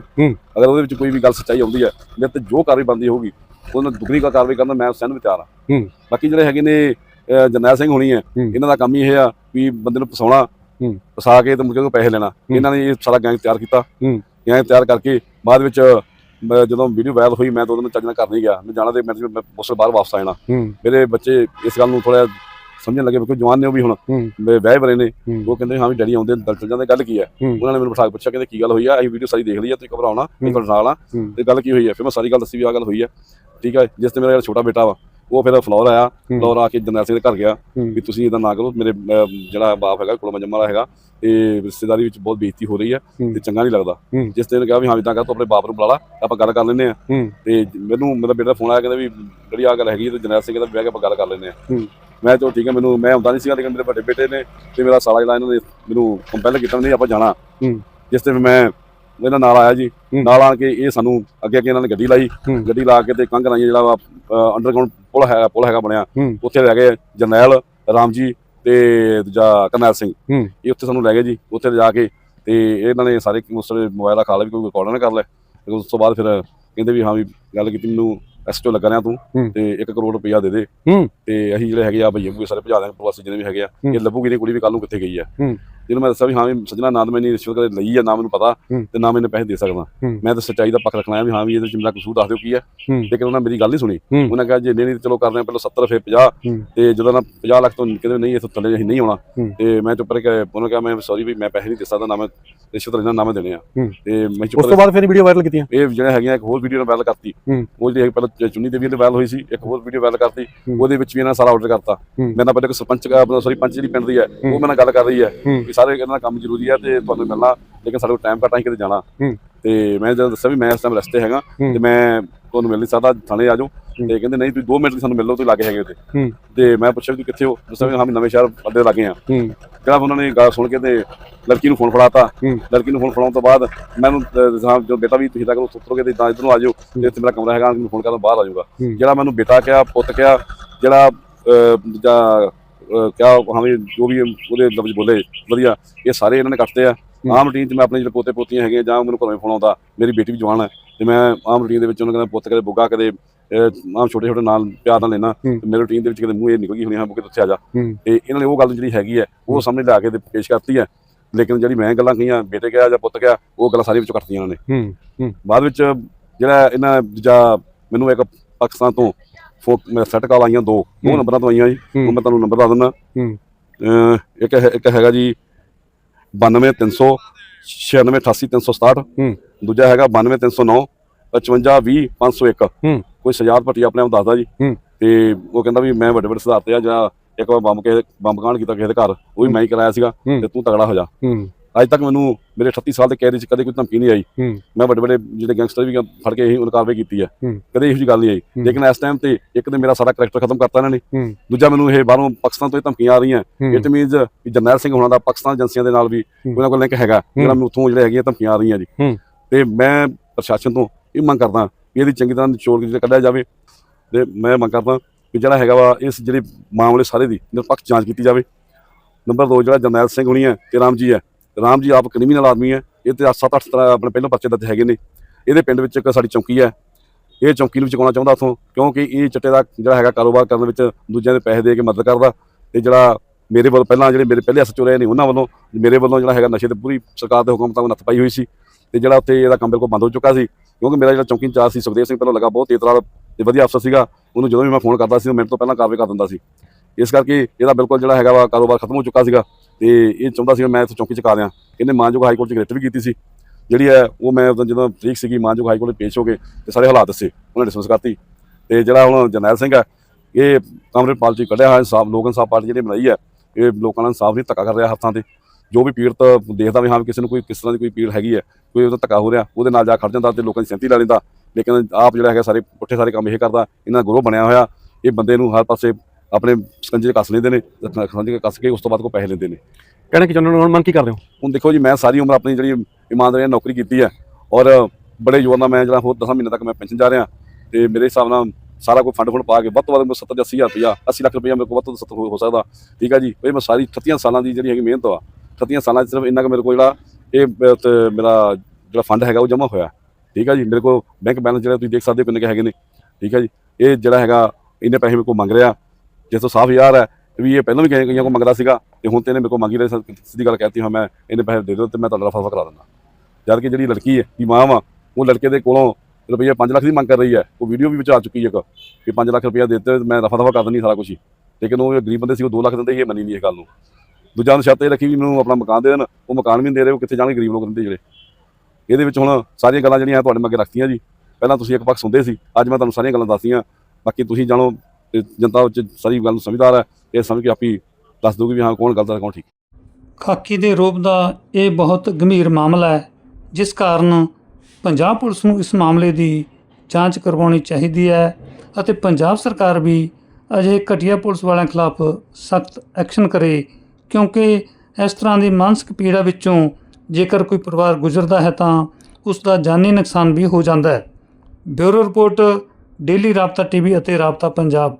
ਅਗਰ ਉਹਦੇ ਵਿੱਚ ਕੋਈ ਵੀ ਗੱਲ ਸੱਚਾਈ ਆਉਂਦੀ ਹੈ ਮੇਰੇ ਤੇ ਜੋ ਕਾਰਵਾਈ ਬਣਦੀ ਹੋਊਗੀ ਉਹਨਾਂ ਦੁਗਣੀ ਕਾ ਕਾਰਵਾਈ ਕਰਨ ਦਾ ਮੈਂ ਸਹਿਣ ਵਿਚਾਰ ਆ। ਬਾਕੀ ਜਿਹੜੇ ਹੈਗੇ ਨੇ ਜਰਨੈਲ ਸਿੰਘ ਹੋਣੀ ਹੈ। ਇਹਨਾਂ ਦਾ ਕੰਮ ਹੀ ਇਹ ਆ ਵੀ ਬੰਦੇ ਨੂੰ ਫਸਾਉਣਾ। ਫਸਾ ਕੇ ਤੇ ਮੁੜ ਕੇ ਪੈਸੇ ਲੈਣਾ ਇਹਨਾਂ ਨੇ ਇਹ ਸਾਰਾ ਗੈਂਗ ਤਿਆਰ ਕੀਤਾ। ਗੈਂਗ ਤਿਆਰ ਕਰਕੇ ਬਾਅਦ ਵਿੱਚ ਜਦੋਂ ਵੀਡੀਓ ਵਾਇਰਲ ਹੋਈ ਮੈਂ ਤਾਂ ਉਹਨੂੰ ਚੱਜ ਨਾਲ ਕਰ ਨਹੀਂ ਗਿਆ ਮੈਂ ਜਾਣਾ ਤੇ ਮੈਂ ਬਾਅਦ ਵਾਪਸ ਆ ਜਾਣਾ ਹੂੰ ਮੇਰੇ ਬੱਚੇ ਇਸ ਗੱਲ ਨੂੰ ਥੋੜਾ ਸਮਝਣ ਲੱਗੇ ਕਿਉਂਕਿ ਜਵਾਨ ਨੇ ਉਹ ਵੀ ਹੁਣ ਮੇਰੇ ਵਿਆਹ ਬਰੇ ਨੇ। ਉਹ ਕਹਿੰਦੇ ਹਾਂ ਵੀ ਡੈਡੀ ਆਉਂਦੇ ਦਲ ਚਲ ਜਾਂਦੇ ਗੱਲ ਕੀ ਹੈ। ਉਹਨਾਂ ਨੇ ਮੈਨੂੰ ਬਿਠਾ ਕੇ ਪੁੱਛਿਆ ਕਹਿੰਦੇ ਕੀ ਗੱਲ ਹੋਈ ਆ ਅਸੀਂ ਵੀਡੀਓ ਸਾਰੀ ਦੇਖ ਲਈ ਆ ਤੁਸੀਂ ਘਬਰਾਉਣਾ ਹੂੰ। ਇੱਕ ਨਾਲ ਆ। ਤੇ ਗੱਲ ਕੀ ਹੋਈ ਹੈ ਫਿਰ ਮੈਂ ਸਾਰੀ ਗੱਲ ਦੱਸੀ ਵੀ ਆ ਗੱਲ ਹੋਈ ਆ ਠੀਕ ਹੈ ਜਿਸ ਤੇ ਮੇਰਾ ਜਿਹੜਾ ਛੋਟਾ ਬੇਟਾ ਵਾ ਉਹ ਫਿਰ ਫਲੋਰ ਆਇਆ। ਫਲੋਰ ਆ ਕੇ ਜਰਨੈਲ ਸਿੰਘ ਦੇ ਘਰ ਗਿਆ। ਵੀ ਤੁਸੀਂ ਇਦਾਂ ਨਾ ਕਰੋ ਮੇਰੇ ਜਿਹੜਾ ਬਾਪ ਹੈਗਾ ਕੋਲ ਮੰਜਮ ਵਾਲਾ ਹੈਗਾ ਤੇ ਰਿਸ਼ਤੇਦਾਰੀ ਵਿੱਚ ਬਹੁਤ ਬੇਇੱਜ਼ਤੀ ਹੋ ਰਹੀ ਹੈ। ਤੇ ਚੰਗਾ ਨਹੀਂ ਲੱਗਦਾ। ਜਿਸ ਤੇ ਇਹਨੇ ਕਿਹਾ ਵੀ ਹਾਂ ਇਦਾਂ ਕਰ ਤੂੰ ਆਪਣੇ ਬਾਪ ਨੂੰ ਬੁਲਾ ਲਾ ਆਪਾਂ ਗੱਲ ਕਰ ਲੈਂਦੇ ਆ ਤੇ ਮੈਨੂੰ ਮੇਰਾ ਬੇਟਾ ਫੋਨ ਆਇਆ ਕਹਿੰਦਾ ਵੀ ਜਿਹੜੀ ਆ ਗੱਲ ਹੈਗੀ ਤੇ ਜਰਨੈਲ ਸਿੰਘ ਦਾ ਬਹਿ ਕੇ ਆਪਾਂ ਗੱਲ ਕਰ ਲੈਂਦੇ ਆ। ਮੈਂ ਚਲੋ ਠੀਕ ਹੈ ਮੈਨੂੰ ਮੈਂ ਆਉਂਦਾ ਨਹੀਂ ਸੀਗਾ ਲੇਕਿਨ ਮੇਰੇ ਵੱਡੇ ਬੇਟੇ ਨੇ ਤੇ ਮੇਰਾ ਸਾਲਾ ਜਿਹੜਾ ਇਹਨਾਂ ਨੇ ਮੈਨੂੰ ਕੰਪੈਲ ਕੀਤਾ ਨਹੀਂ ਆਪਾਂ ਜਾਣਾ। ਜਿਸ ਤੇ ਮੈਂ ਇਹਨਾਂ ਨਾਲ ਆਇਆ ਜੀ। ਨਾਲ ਆ ਕੇ ਇਹ ਸਾਨੂੰ ਅੱਗੇ ਅੱਗੇ ਇਹਨਾਂ ਨੇ ਗੱਡੀ ਲਾਈ। ਗੱਡੀ ਲਾ ਕੇ ਤੇ ਕੰਗ ਰਾਈ ਜਿਹੜਾ ਅੰਡਰਗਰਾਉਂਡ ਪੁਲ ਹੈਗਾ ਪੁਲ ਹੈਗਾ ਬਣਿਆ। ਉੱਥੇ ਲੈ ਗਏ ਜਰਨੈਲ ਰਾਮ ਜੀ ਤੇ ਦੂਜਾ ਕਰਨੈਲ ਸਿੰਘ। ਇਹ ਉੱਥੇ ਸਾਨੂੰ ਲੈ ਗਏ ਜੀ ਉੱਥੇ ਜਾ ਕੇ ਤੇ ਇਹਨਾਂ ਨੇ ਸਾਰੇ ਉਸ ਮੋਬਾਈਲ ਖਾ ਲਿਆ ਵੀ ਕੋਈ ਰਿਕਾਰਡ ਨਾ ਕਰ ਲੈ ਉਸ ਤੋਂ ਬਾਅਦ ਫਿਰ ਕਹਿੰਦੇ ਵੀ ਹਾਂ ਵੀ ਗੱਲ ਕੀਤੀ ਮੈਨੂੰ ਐਸਟੋ ਲੱਗਾ ਰਿਆ ਤੂੰ। ਤੇ 1 ਕਰੋੜ ਰੁਪਇਆ ਦੇ ਦੇ। ਤੇ ਅਸੀਂ ਜਿਹੜੇ ਹੈਗੇ ਆ ਭਈਏ ਸਾਰੇ ਭਜਾ ਦਾਂਗੇ ਪ੍ਰਵਾਸੀ ਜਿਹਨੇ ਵੀ ਹੈਗੇ ਆ। ਇਹ ਲੱਭੂਗੀ ਨਹੀਂ ਕੁੜੀ ਵੀ ਕੱਲ ਨੂੰ ਕਿੱਥੇ ਗਈ ਆ। ਜਿਹਨੂੰ ਮੈਂ ਦੱਸਿਆ ਵੀ ਹਾਂ ਵੀ ਸੱਜਣਾ ਨਾ ਤਾਂ ਮੈਂ ਰਿਸ਼ਵਤ ਕਦੇ ਲਈ ਆ ਨਾ ਮੈਨੂੰ ਪਤਾ। ਤੇ ਨਾ ਮੈਨੂੰ ਪੈਸੇ ਦੇ ਸਕਦਾ। ਮੈਂ ਤਾਂ ਸੱਚਾਈ ਦਾ ਪੱਖ ਰੱਖਣਾ ਹੈ ਵੀ ਹਾਂ ਵੀ ਇਹਦੇ ਚ ਮੇਰਾ ਕਸੂਰ ਦੱਸ ਦਿਓ ਕੀ ਹੈ। ਲੇਕਿਨ ਉਹਨਾਂ ਮੇਰੀ ਗੱਲ ਨਹੀਂ ਸੁਣੀ। ਉਹਨਾਂ ਕਿਹਾ ਜੇ ਨਹੀਂ ਨਹੀਂ ਚਲੋ ਕਰਦੇ ਆ ਪਹਿਲਾਂ 70 ਫਿਰ 50 ਹੂੰ। ਤੇ ਜਦੋਂ ਨਾ 50 ਲੱਖ ਤੋਂ ਕਹਿੰਦੇ ਨਹੀਂ ਇਥੋਂ ਥੱਲੇ ਅਸੀਂ ਨਹੀਂ ਆਉਣਾ। ਤੇ ਮੈਂ ਚੁੱਪ ਕਰਕੇ ਉਹਨਾਂ ਕਿਹਾ ਮੈਂ ਸੌਰੀ ਵੀ ਮੈਂ ਪੈਸੇ ਨਹੀਂ ਦੇ ਸਕਦਾ ਨਾ ਮੈਂ ਰਿਸ਼ਵਤ ਲੈਣਾ ਨਾ ਮੈਂ ਦੇਣੇ ਆ। ਤੇ ਮੈਂ ਉਸ ਚੁੱਪ ਤੋਂ ਬਾਅਦ ਫਿਰ ਵੀਡੀਓ ਵਾਇਰਲ ਕੀਤੀਆਂ ਇਹ ਜਿਹੜੇ ਹੈਗੀਆਂ ਇੱਕ ਹੋਰ ਵੀਡੀਓ ਨਾਲ ਵਾਇਰਲ ਕਰਤੀ। ਉਹ ਜਿਹੜੀ ਪਹਿਲਾਂ ਚੁੰਨੀ ਦੇਵੀ ਨੇ ਵਾਇਰਲ ਹੋਈ ਸੀ ਇੱਕ ਹੋਰ ਵੀਡੀਓ ਵਾਇਰਲ ਕਰਤੀ। ਉਹਦੇ ਵਿੱਚ ਵੀ ਇਹਨਾਂ ਸਾਰਾ ਆਰਡਰ ਕਰਤਾ। ਮੇਰੇ ਨਾਲ ਪਹਿਲੇ ਇੱਕ ਸਰਪੰਚ ਦਾ ਆਪਣਾ ਸੌਰੀ ਪੰਚ ਜਿਹੜੀ ਪਿੰਡ ਦੀ ਹੈ ਉਹ ਮੇਰੇ ਨਾਲ ਗੱਲ ਕਰ ਰਹੀ ਹੂੰ। ਵੀ ਸਾਰੇ ਇਹਨਾਂ ਦਾ ਕੰਮ ਜ਼ਰੂਰੀ ਹੈ ਤੇ ਤੁਹਾਨੂੰ ਮਿਲਣਾ ਲੇਕਿਨ ਸਾਡੇ ਕੋਲ ਟਾਈਮ ਘੱਟ ਹੈ ਕਿਤੇ ਜਾਣਾ। ਤੇ ਮੈਂ ਜਦੋਂ ਦੱਸਿਆ ਵੀ ਮੈਂ ਇਸ ਟਾਈਮ ਰਸਤੇ ਹੈਗਾ। ਤੇ ਮੈਂ ਤੁਹਾਨੂੰ ਮਿਲ ਨਹੀਂ ਸਕਦਾ ਥਾਣੇ ਆ ਜਾਓ ਤੇ ਕਹਿੰਦੇ ਨਹੀਂ ਤੁਸੀਂ 2 ਮਿੰਟ ਲਈ ਸਾਨੂੰ ਮਿਲ ਲਓ ਤੁਸੀਂ ਲਾਗੇ ਹੈਗੇ ਉੱਥੇ। ਤੇ ਮੈਂ ਪੁੱਛਿਆ ਵੀ ਕਿੱਥੇ ਹੋ ਦੱਸਿਆ ਵੀ ਹਾਂ ਨਵੇਂ ਸ਼ਹਿਰ ਅੱਡੇ ਲਾਗੇ ਆ ਹੂੰ ਜਿਹੜਾ ਉਹਨਾਂ ਨੇ ਗੱਲ ਸੁਣ ਕੇ ਤੇ ਲੜਕੀ ਨੂੰ ਫੋਨ ਫੜਾਤਾ। ਲੜਕੀ ਨੂੰ ਫੋਨ ਫੜਾਉਣ ਤੋਂ ਬਾਅਦ ਮੈਨੂੰ ਹਾਂ ਜੋ ਬੇਟਾ ਵੀ ਤੁਸੀਂ ਤਾਂ ਕਰੋ ਸੁੱਤਰੋਗੇ ਤੇ ਇਦਾਂ ਇੱਧਰ ਆ ਜਾਓ ਤੇ ਇੱਥੇ ਮੇਰਾ ਕਮਰਾ ਹੈਗਾ ਮੈਨੂੰ ਫੋਨ ਕਰਦਾ ਬਾਹਰ ਆ ਜਾਊਗਾ। ਜਿਹੜਾ ਮੈਨੂੰ ਬੇਟਾ ਕਿਹਾ ਪੁੱਤ ਕਿਹਾ ਜਿਹੜਾ ਜਾਂ ਕਿਹਾ ਹਾਂ ਵੀ ਜੋ ਵੀ ਉਹਦੇ ਲਫ਼ਜ਼ ਬੋਲੇ ਵਧੀਆ ਇਹ ਸਾਰੇ ਇਹਨਾਂ ਨੇ ਕੱਟਦੇ ਆ। ਆਮ ਰੂਟੀਨ 'ਚ ਮੈਂ ਆਪਣੇ ਜਿਹੜੇ ਪੋਤੇ ਪੋਤੀਆਂ ਹੈਗੇ ਜਾਂ ਮੈਨੂੰ ਘਰੋਂ ਫੋਨ ਆਉਂਦਾ ਮੇਰੀ ਬੇਟੀ ਵੀ ਜਵਾਨ ਹੈ ਤੇ ਮੈਂ ਆਮ ਰੂਟੀਨ ਦੇ ਵਿੱਚ ਉਹਨਾਂ ਕਹਿੰਦਾ ਪੁੱਤ ਕਦੇ ਬੁੱਗਾ ਕਦੇ ਆਮ ਛੋਟੇ ਛੋਟੇ ਨਾਲ ਪਿਆਰ ਨਾਲ ਲੈਣਾ। ਮੇਰੇ ਰੂਟੀਨ ਦੇ ਵਿੱਚ ਕਦੇ ਮੂੰਹ ਇਹ ਨਿਕਲ ਗਈ ਹੋਣੀ ਹਾਂ ਬੁੱਗੇ ਉੱਥੇ ਆ ਜਾ। ਤੇ ਇਹਨਾਂ ਨੇ ਉਹ ਗੱਲ ਜਿਹੜੀ ਹੈਗੀ ਹੈ ਉਹ ਸਾਹਮਣੇ ਲਿਆ ਕੇ ਤੇ ਪੇਸ਼ ਕਰਤੀ ਹੈ ਲੇਕਿਨ ਜਿਹੜੀ ਮੈਂ ਗੱਲਾਂ ਕਹੀਆਂ ਬੇਟੇ ਕਿਹਾ ਜਾਂ ਪੁੱਤ ਕਿਹਾ ਉਹ ਗੱਲਾਂ ਸਾਰੀਆਂ ਵਿੱਚੋਂ ਕੱਟਤੀਆਂ ਇਹਨਾਂ ਨੇ। ਬਾਅਦ ਵਿੱਚ ਜਿਹੜਾ ਇਹਨਾਂ ਜਾਂ ਮੈਨੂੰ ਇੱਕ ਪਾਕਿਸਤਾਨ ਤੋਂ ਫੋ ਸੈੱਟ ਕਾਲ ਆਈਆਂ ਦੋ ਦੋ। ਨੰਬਰਾਂ ਤੋਂ ਆਈਆਂ ਜੀ। ਉਹ ਮੈਂ ਤੁਹਾਨੂੰ ਨੰਬਰ ਦੱਸ ਦਿੰਦਾ ਇੱਕ ਹੈਗਾ ਜੀ 92300 9688367 ਹੂੰ। ਦੂਜਾ ਹੈਗਾ 92309 5520 ਹੂੰ। ਕੋਈ ਸਜਾਦ ਭੱਟੀ ਆਪਣੇ ਆਪ ਦੱਸਦਾ ਜੀ। ਤੇ ਉਹ ਕਹਿੰਦਾ ਵੀ ਮੈਂ ਵੱਡੇ ਵੱਡੇ ਸਿਧਾਰਥ ਆ ਜਾਂ ਇੱਕ ਵਾਰ ਬੰਬ ਕਿਸੇ ਬੰਬ ਕਾਂਡ ਕੀਤਾ ਕਿਸੇ ਦੇ ਘਰ ਉਹ ਵੀ ਮੈਂ ਹੀ ਕਰਾਇਆ ਸੀਗਾ। ਤੇ ਤੂੰ ਤਗੜਾ ਹੋ ਜਾ ਅੱਜ ਤੱਕ ਮੈਨੂੰ ਮੇਰੇ 38 ਸਾਲ ਦੇ ਕੈਦ 'ਚ ਕਦੇ ਕੋਈ ਧਮਕੀ ਨਹੀਂ ਆਈ। ਮੈਂ ਵੱਡੇ ਵੱਡੇ ਜਿਹੜੇ ਗੈਂਗਸਟਰ ਵੀ ਫੜ ਕੇ ਇਹੀ ਉਹਨਾਂ ਕਾਰਵਾਈ ਕੀਤੀ ਹੈ। ਕਦੇ ਇਹੋ ਜਿਹੀ ਗੱਲ ਨਹੀਂ ਆਈ। ਲੇਕਿਨ ਇਸ ਟਾਈਮ ਤੇ ਇੱਕ ਤੇ ਮੇਰਾ ਸਾਰਾ ਕਰੈਕਟਰ ਖਤਮ ਕਰਤਾ ਇਹਨਾਂ ਨੇ। ਦੂਜਾ ਮੈਨੂੰ ਇਹ ਬਾਹਰੋਂ ਪਾਕਿਸਤਾਨ ਤੋਂ ਇਹ ਧਮਕੀਆਂ ਆ ਰਹੀਆਂ। ਇਟ ਮੀਨਸ ਜਰਨੈਲ ਸਿੰਘ ਹੋਣਾ ਦਾ ਪਾਕਿਸਤਾਨ ਏਜੰਸੀਆਂ ਦੇ ਨਾਲ ਵੀ। ਉਹਨਾਂ ਕੋਲ ਲਿੰਕ ਹੈਗਾ। ਜਿਹੜਾ ਮੈਨੂੰ ਉੱਥੋਂ ਜਿਹੜੇ ਹੈਗੀਆਂ ਧਮਕੀਆਂ ਆ ਰਹੀਆਂ ਜੀ। ਤੇ ਮੈਂ ਪ੍ਰਸ਼ਾਸਨ ਤੋਂ ਇਹ ਮੰਗ ਕਰਦਾ ਵੀ ਇਹਦੀ ਚੰਗੀ ਤਰ੍ਹਾਂ ਨਿਚੋੜ ਕੇ ਕੱਢਿਆ ਜਾਵੇ। ਤੇ ਮੈਂ ਮੰਗ ਕਰਦਾ ਕਿ ਜਿਹੜਾ ਹੈਗਾ ਵਾ ਇਸ ਜਿਹੜੇ ਮਾਮਲੇ ਸਾਰੇ ਦੀ ਨਿਰਪੱਖ ਜਾਂਚ ਕੀਤੀ ਜਾਵੇ। ਨੰਬਰ 2 ਜਿਹੜਾ ਜਰਨੈਲ ਸਿੰਘ ਹੋਣੀ ਹੈ ਤੇ ਰਾਮ ਜੀ ਹੈ ਰਾਮ ਜੀ, ਆਪ ਕ੍ਰਿਮੀਨਲ ਆਦਮੀ ਹੈ। ਇਹ ਤੇ 7-8 ਤਰ੍ਹਾਂ ਆਪਣੇ ਪਹਿਲਾਂ ਪਰਚੇ ਦਿੱਤੇ ਹੈਗੇ ਨੇ। ਇਹਦੇ ਪਿੰਡ ਵਿੱਚ ਇੱਕ ਸਾਡੀ ਚੌਂਕੀ ਹੈ। ਇਹ ਚੌਂਕੀ ਨੂੰ ਚੁਕਾਉਣਾ ਚਾਹੁੰਦਾ ਉਥੋਂ, ਕਿਉਂਕਿ ਇਹ ਚਿੱਟੇ ਦਾ ਜਿਹੜਾ ਹੈਗਾ ਕਾਰੋਬਾਰ ਕਰਨ ਵਿੱਚ ਦੂਜਿਆਂ ਦੇ ਪੈਸੇ ਦੇ ਕੇ ਮਦਦ ਕਰਦਾ ਤੇ ਜਿਹੜਾ ਮੇਰੇ ਵੱਲੋਂ ਪਹਿਲਾਂ ਜਿਹੜੇ ਮੇਰੇ ਪਹਿਲੇ ਐਸਐਚਓ ਰਹੇ ਨੇ, ਉਹਨਾਂ ਵੱਲੋਂ, ਮੇਰੇ ਵੱਲੋਂ ਜਿਹੜਾ ਹੈਗਾ ਨਸ਼ੇ ਤੇ ਪੂਰੀ ਸਰਕਾਰ ਦੇ ਹੁਕਮ ਮੁਤਾਬਕ ਨੱਥ ਪਾਈ ਹੋਈ ਸੀ ਤੇ ਜਿਹੜਾ ਉੱਥੇ ਇਹਦਾ ਕੰਮ ਬਿਲਕੁਲ ਬੰਦ ਹੋ ਚੁੱਕਾ ਸੀ। ਕਿਉਂਕਿ ਮੇਰਾ ਜਿਹੜਾ ਚੌਂਕੀ ਇੰਚਾਰਜ ਸੀ, ਸੁਖਦੇਵ ਸਿੰਘ ਪਹਿਲਾਂ ਲੱਗਾ ਬਹੁਤ ਤੇਜ਼ਤਰਾਰ ਤੇ ਵਧੀਆ ਅਫਸਰ ਸੀਗਾ। ਉਹਨੂੰ ਜਦੋਂ ਵੀ ਮੈਂ ਫੋਨ ਕਰਦਾ ਸੀ, ਉਹ ਮੇਰੇ ਤੋਂ ਪਹਿਲਾਂ ਕਾਰਵਾਈ ਕਰ ਦਿੰਦਾ ਸੀ। ਇਸ ਕਰਕੇ ਇਹਦਾ ਬਿਲਕੁਲ ਜਿਹੜਾ ਹੈਗਾ ਵਾ ਕਾਰੋਬਾਰ ਖਤਮ ਹੋ ਚੁੱਕਾ ਸੀਗਾ। ਤੇ ਇਹ ਚਾਹੁੰਦਾ ਸੀ ਮੈਂ ਇੱਥੇ ਚੌਂਕੀ ਚੁਕਾ ਦਿਆਂ। ਇਹਨੇ ਮਾਨਯੋਗ ਹਾਈ ਕੋਰਟ 'ਚ ਗ੍ਰਿਫਤ ਵੀ ਕੀਤੀ ਸੀ। ਜਿਹੜੀ ਹੈ, ਉਹ ਮੈਂ ਉਦੋਂ ਜਦੋਂ ਠੀਕ ਸੀਗੀ, ਮਾਨਯੋਗ ਹਾਈ ਕੋਰਟ 'ਚ ਪੇਸ਼ ਹੋ ਗਏ ਤੇ ਸਾਰੇ ਹਾਲਾਤ ਦੱਸੇ, ਉਹਨਾਂ ਨੇ ਡਿਸਮਿਸ ਕਰਤੀ। ਤੇ ਜਿਹੜਾ ਹੁਣ ਜਰਨੈਲ ਸਿੰਘ ਹੈ, ਇਹ ਕਾਂਗਰਸ ਪਾਰਟੀ ਕੱਢਿਆ ਹੋਇਆ, ਇਨਸਾਫ, ਲੋਕ ਇਨਸਾਫ ਪਾਰਟੀ ਜਿਹੜੀ ਬਣਾਈ ਹੈ, ਇਹ ਲੋਕਾਂ ਨਾਲ ਇਨਸਾਫ ਨਹੀਂ, ਧੱਕਾ ਕਰ ਰਿਹਾ ਹੱਥਾਂ ਤੇ। ਜੋ ਵੀ ਪੀੜਤ ਦੇਖਦਾ ਵੀ ਹਾਂ ਵੀ ਕਿਸੇ ਨੂੰ ਕੋਈ ਕਿਸ ਤਰ੍ਹਾਂ ਦੀ ਕੋਈ ਪੀੜ ਹੈਗੀ ਹੈ, ਕੋਈ ਉਹਦਾ ਧੱਕਾ ਹੋ ਰਿਹਾ, ਉਹਦੇ ਨਾਲ ਜਾ ਖੜ ਜਾਂਦਾ ਤੇ ਲੋਕਾਂ ਦੀ ਸਹਿਮਤੀ ਲੈ ਲੈਂਦਾ। ਲੇਕਿਨ ਆਪ ਜਿਹੜਾ ਹੈਗਾ, ਸਾਰੇ ਪੁੱਠੇ ਸਾਰੇ ਕੰਮ ਇਹ ਕਰਦਾ, ਇਹਨਾਂ ਦਾ ਗਰੋਹ ਬਣਿਆ ਹੋਇਆ। ਇਹ ਬੰਦੇ ਨੂੰ ਹਰ ਪਾਸੇ ਆਪਣੇ ਸਕੰਜੇ 'ਚ ਕੱਸ ਲੈਂਦੇ ਨੇ 'ਚ ਕੱਸ ਕੇ ਉਸ ਤੋਂ ਬਾਅਦ ਕੋ ਪੈਸੇ ਲੈਂਦੇ ਨੇ। ਕਹਿਣਾ ਕਿ ਹੋ ਹੁਣ ਮੰਗ ਕੀ ਕਰਦੇ ਹੋ? ਹੁਣ ਦੇਖੋ ਜੀ ਮੈਂ ਸਾਰੀ ਉਮਰ ਆਪਣੀ ਜਿਹੜੀ ਇਮਾਨਦਾਰੀ ਨਾਲ ਨੌਕਰੀ ਕੀਤੀ ਹੈ ਔਰ ਬੜੇ ਜ਼ੋਰ ਨਾਲ ਮੈਂ ਜਿਹੜਾ ਹੋਰ 10 ਮਹੀਨੇ ਤੱਕ ਮੈਂ ਪੈਨਸ਼ਨ ਜਾ ਰਿਹਾ ਤੇ ਮੇਰੇ ਹਿਸਾਬ ਨਾਲ ਸਾਰਾ ਕੋਈ ਫੰਡ ਫੰਡ ਪਾ ਕੇ ਵੱਧ ਤੋਂ ਵੱਧ 70 80 ਹਜ਼ਾਰ ਰੁਪਇਆ 80 ਲੱਖ ਰੁਪਇਆ ਮੇਰੇ ਕੋਲ ਵੱਧ ਤੋਂ ਵੱਧ ਹੋ ਸਕਦਾ ਠੀਕ ਹੈ ਜੀ? ਇਹ ਮੈਂ ਸਾਰੀ 38 ਸਾਲਾਂ ਦੀ ਜਿਹੜੀ ਹੈਗੀ ਮਿਹਨਤ ਵਾ 38 ਸਾਲਾਂ 'ਚ ਸਿਰਫ ਇੰਨਾ ਕੁ ਮੇਰੇ ਕੋਲ ਜਿਹੜਾ ਇਹ ਮੇਰਾ ਜਿਹੜਾ ਫੰਡ ਹੈਗਾ ਉਹ ਜਮ੍ਹਾਂ ਹੋਇਆ ਠੀਕ ਹੈ ਜੀ? ਮੇਰੇ ਕੋਲ ਬੈਂਕ ਬੈਲੈਂਸ ਜਿਹੜਾ ਤੁਸੀਂ ਦੇਖ ਸਕਦੇ ਹੋ ਕਿੰਨੇ ਕੁ ਹੈਗੇ ਨੇ ਠੀਕ ਹੈ ਜੀ? ਇਹ ਜਿਹੜਾ ਹੈਗਾ ਇੰਨੇ ਪੈਸੇ ਮੇਰੇ ਕੋਲ ਮੰਗ ਰਿਹਾ ਜਿਸ ਤੋਂ ਸਾਫ਼ ਯਾਰ ਹੈ ਵੀ ਇਹ ਪਹਿਲਾਂ ਵੀ ਕਈ ਕਈਆਂ ਕੋ ਮੰਗਦਾ ਸੀਗਾ ਤੇ ਹੁਣ ਤੇ ਇਹਨੇ ਮੇਰੇ ਕੋ ਮੰਗੀ ਰਹੇ ਸਿੱਧੀ ਗੱਲ ਕਹਿਤੀ, ਹਾਂ ਮੈਂ ਇਹਨੇ ਪੈਸੇ ਦੇ ਦਿਓ ਤੇ ਮੈਂ ਤੁਹਾਡਾ ਰਫਾ ਕਰਾ ਦਿੰਦਾ। ਜਦ ਕਿ ਜਿਹੜੀ ਲੜਕੀ ਹੈ, ਵੀ ਮਾਂ ਵਾ, ਉਹ ਲੜਕੇ ਦੇ ਕੋਲੋਂ ਰੁਪਈਆ 5 ਲੱਖ ਦੀ ਮੰਗ ਕਰ ਰਹੀ ਹੈ। ਉਹ ਵੀਡੀਓ ਵੀ ਵਿੱਚ ਆ ਚੁੱਕੀ ਹੈ ਇੱਕ ਕਿ 5 ਲੱਖ ਰੁਪਈਆ ਦੇ ਦਿੱਤੇ ਮੈਂ ਰਫਾ ਦਫਾ ਕਰ ਦਿੰਦੀ ਸਾਰਾ ਕੁਝ ਹੀ। ਲੇਕਿਨ ਉਹ ਗਰੀਬ ਬੰਦੇ ਸੀ, ਉਹ 2 ਲੱਖ ਦਿੰਦੇ ਸੀ, ਇਹ ਮੰਨੀ ਨਹੀਂ ਇਹ ਗੱਲ ਨੂੰ। ਦੂਜਾ ਨੂੰ ਛੱਤ ਇਹ ਰੱਖੀ ਵੀ ਮੈਨੂੰ ਆਪਣਾ ਮਕਾਨ ਦੇ ਦੇਣ, ਉਹ ਮਕਾਨ ਵੀ ਨਹੀਂ ਦੇ ਰਹੇ, ਉਹ ਕਿੱਥੇ ਜਾਣਗੇ ਗਰੀਬ ਲੋਕ ਰਹਿੰਦੇ ਜਿਹੜੇ। ਇਹਦੇ ਵਿੱਚ ਹੁਣ ਸਾਰੀਆਂ ਗੱਲਾਂ ਜਿਹੜੀਆਂ ਤੁਹਾਡੇ ਮੱਗੇ ਰੱਖਤੀਆਂ ਜੀ। ਪਹਿਲਾਂ ਤੁਸੀਂ ਇੱਕ ਪੱਖ ਸੁਣਦੇ ਸੀ, ਅੱਜ ਮੈਂ ਤੁਹਾਨੂੰ ਸਾਰੀਆਂ ਗੱਲਾਂ ਦੱਸਤੀਆਂ। ਬਾਕੀ ਤੁਸੀਂ ਜਾਣੋ ਜਨਤਾ ਵਿੱਚ ਸਾਰੀ ਗੱਲ ਨੂੰ ਸਮਝਦਾਰ ਹੈ, ਇਹ ਸਮਝ ਕੇ ਆਪੀ ਦੱਸ ਦੂਗੀ ਵੀ ਹਾਂ ਕੌਣ ਗਲਤ ਹੈ ਕੌਣ ਠੀਕ। ਖਾਕੀ ਦੇ ਰੋਪ ਦਾ ਇਹ ਬਹੁਤ ਗੰਭੀਰ ਮਾਮਲਾ ਹੈ, ਜਿਸ ਕਾਰਨ ਪੰਜਾਬ ਪੁਲਿਸ ਨੂੰ ਇਸ ਮਾਮਲੇ ਦੀ ਜਾਂਚ ਕਰਵਾਉਣੀ ਚਾਹੀਦੀ ਹੈ ਅਤੇ ਪੰਜਾਬ ਸਰਕਾਰ ਵੀ ਅਜੇ ਘਟੀਆ ਪੁਲਿਸ ਵਾਲਿਆਂ ਖਿਲਾਫ ਸਖਤ ਐਕਸ਼ਨ ਕਰੇ, ਕਿਉਂਕਿ ਇਸ ਤਰ੍ਹਾਂ ਦੀ ਮਾਨਸਿਕ ਪੀੜਾ ਵਿੱਚੋਂ ਜੇਕਰ ਕੋਈ ਪਰਿਵਾਰ ਗੁਜ਼ਰਦਾ ਹੈ ਤਾਂ ਉਸ ਦਾ ਜਾਨੀ ਨੁਕਸਾਨ ਵੀ ਹੋ ਜਾਂਦਾ ਹੈ। Bureau report, daily Rabta TV ਅਤੇ ਰਾਬਤਾ ਪੰਜਾਬ।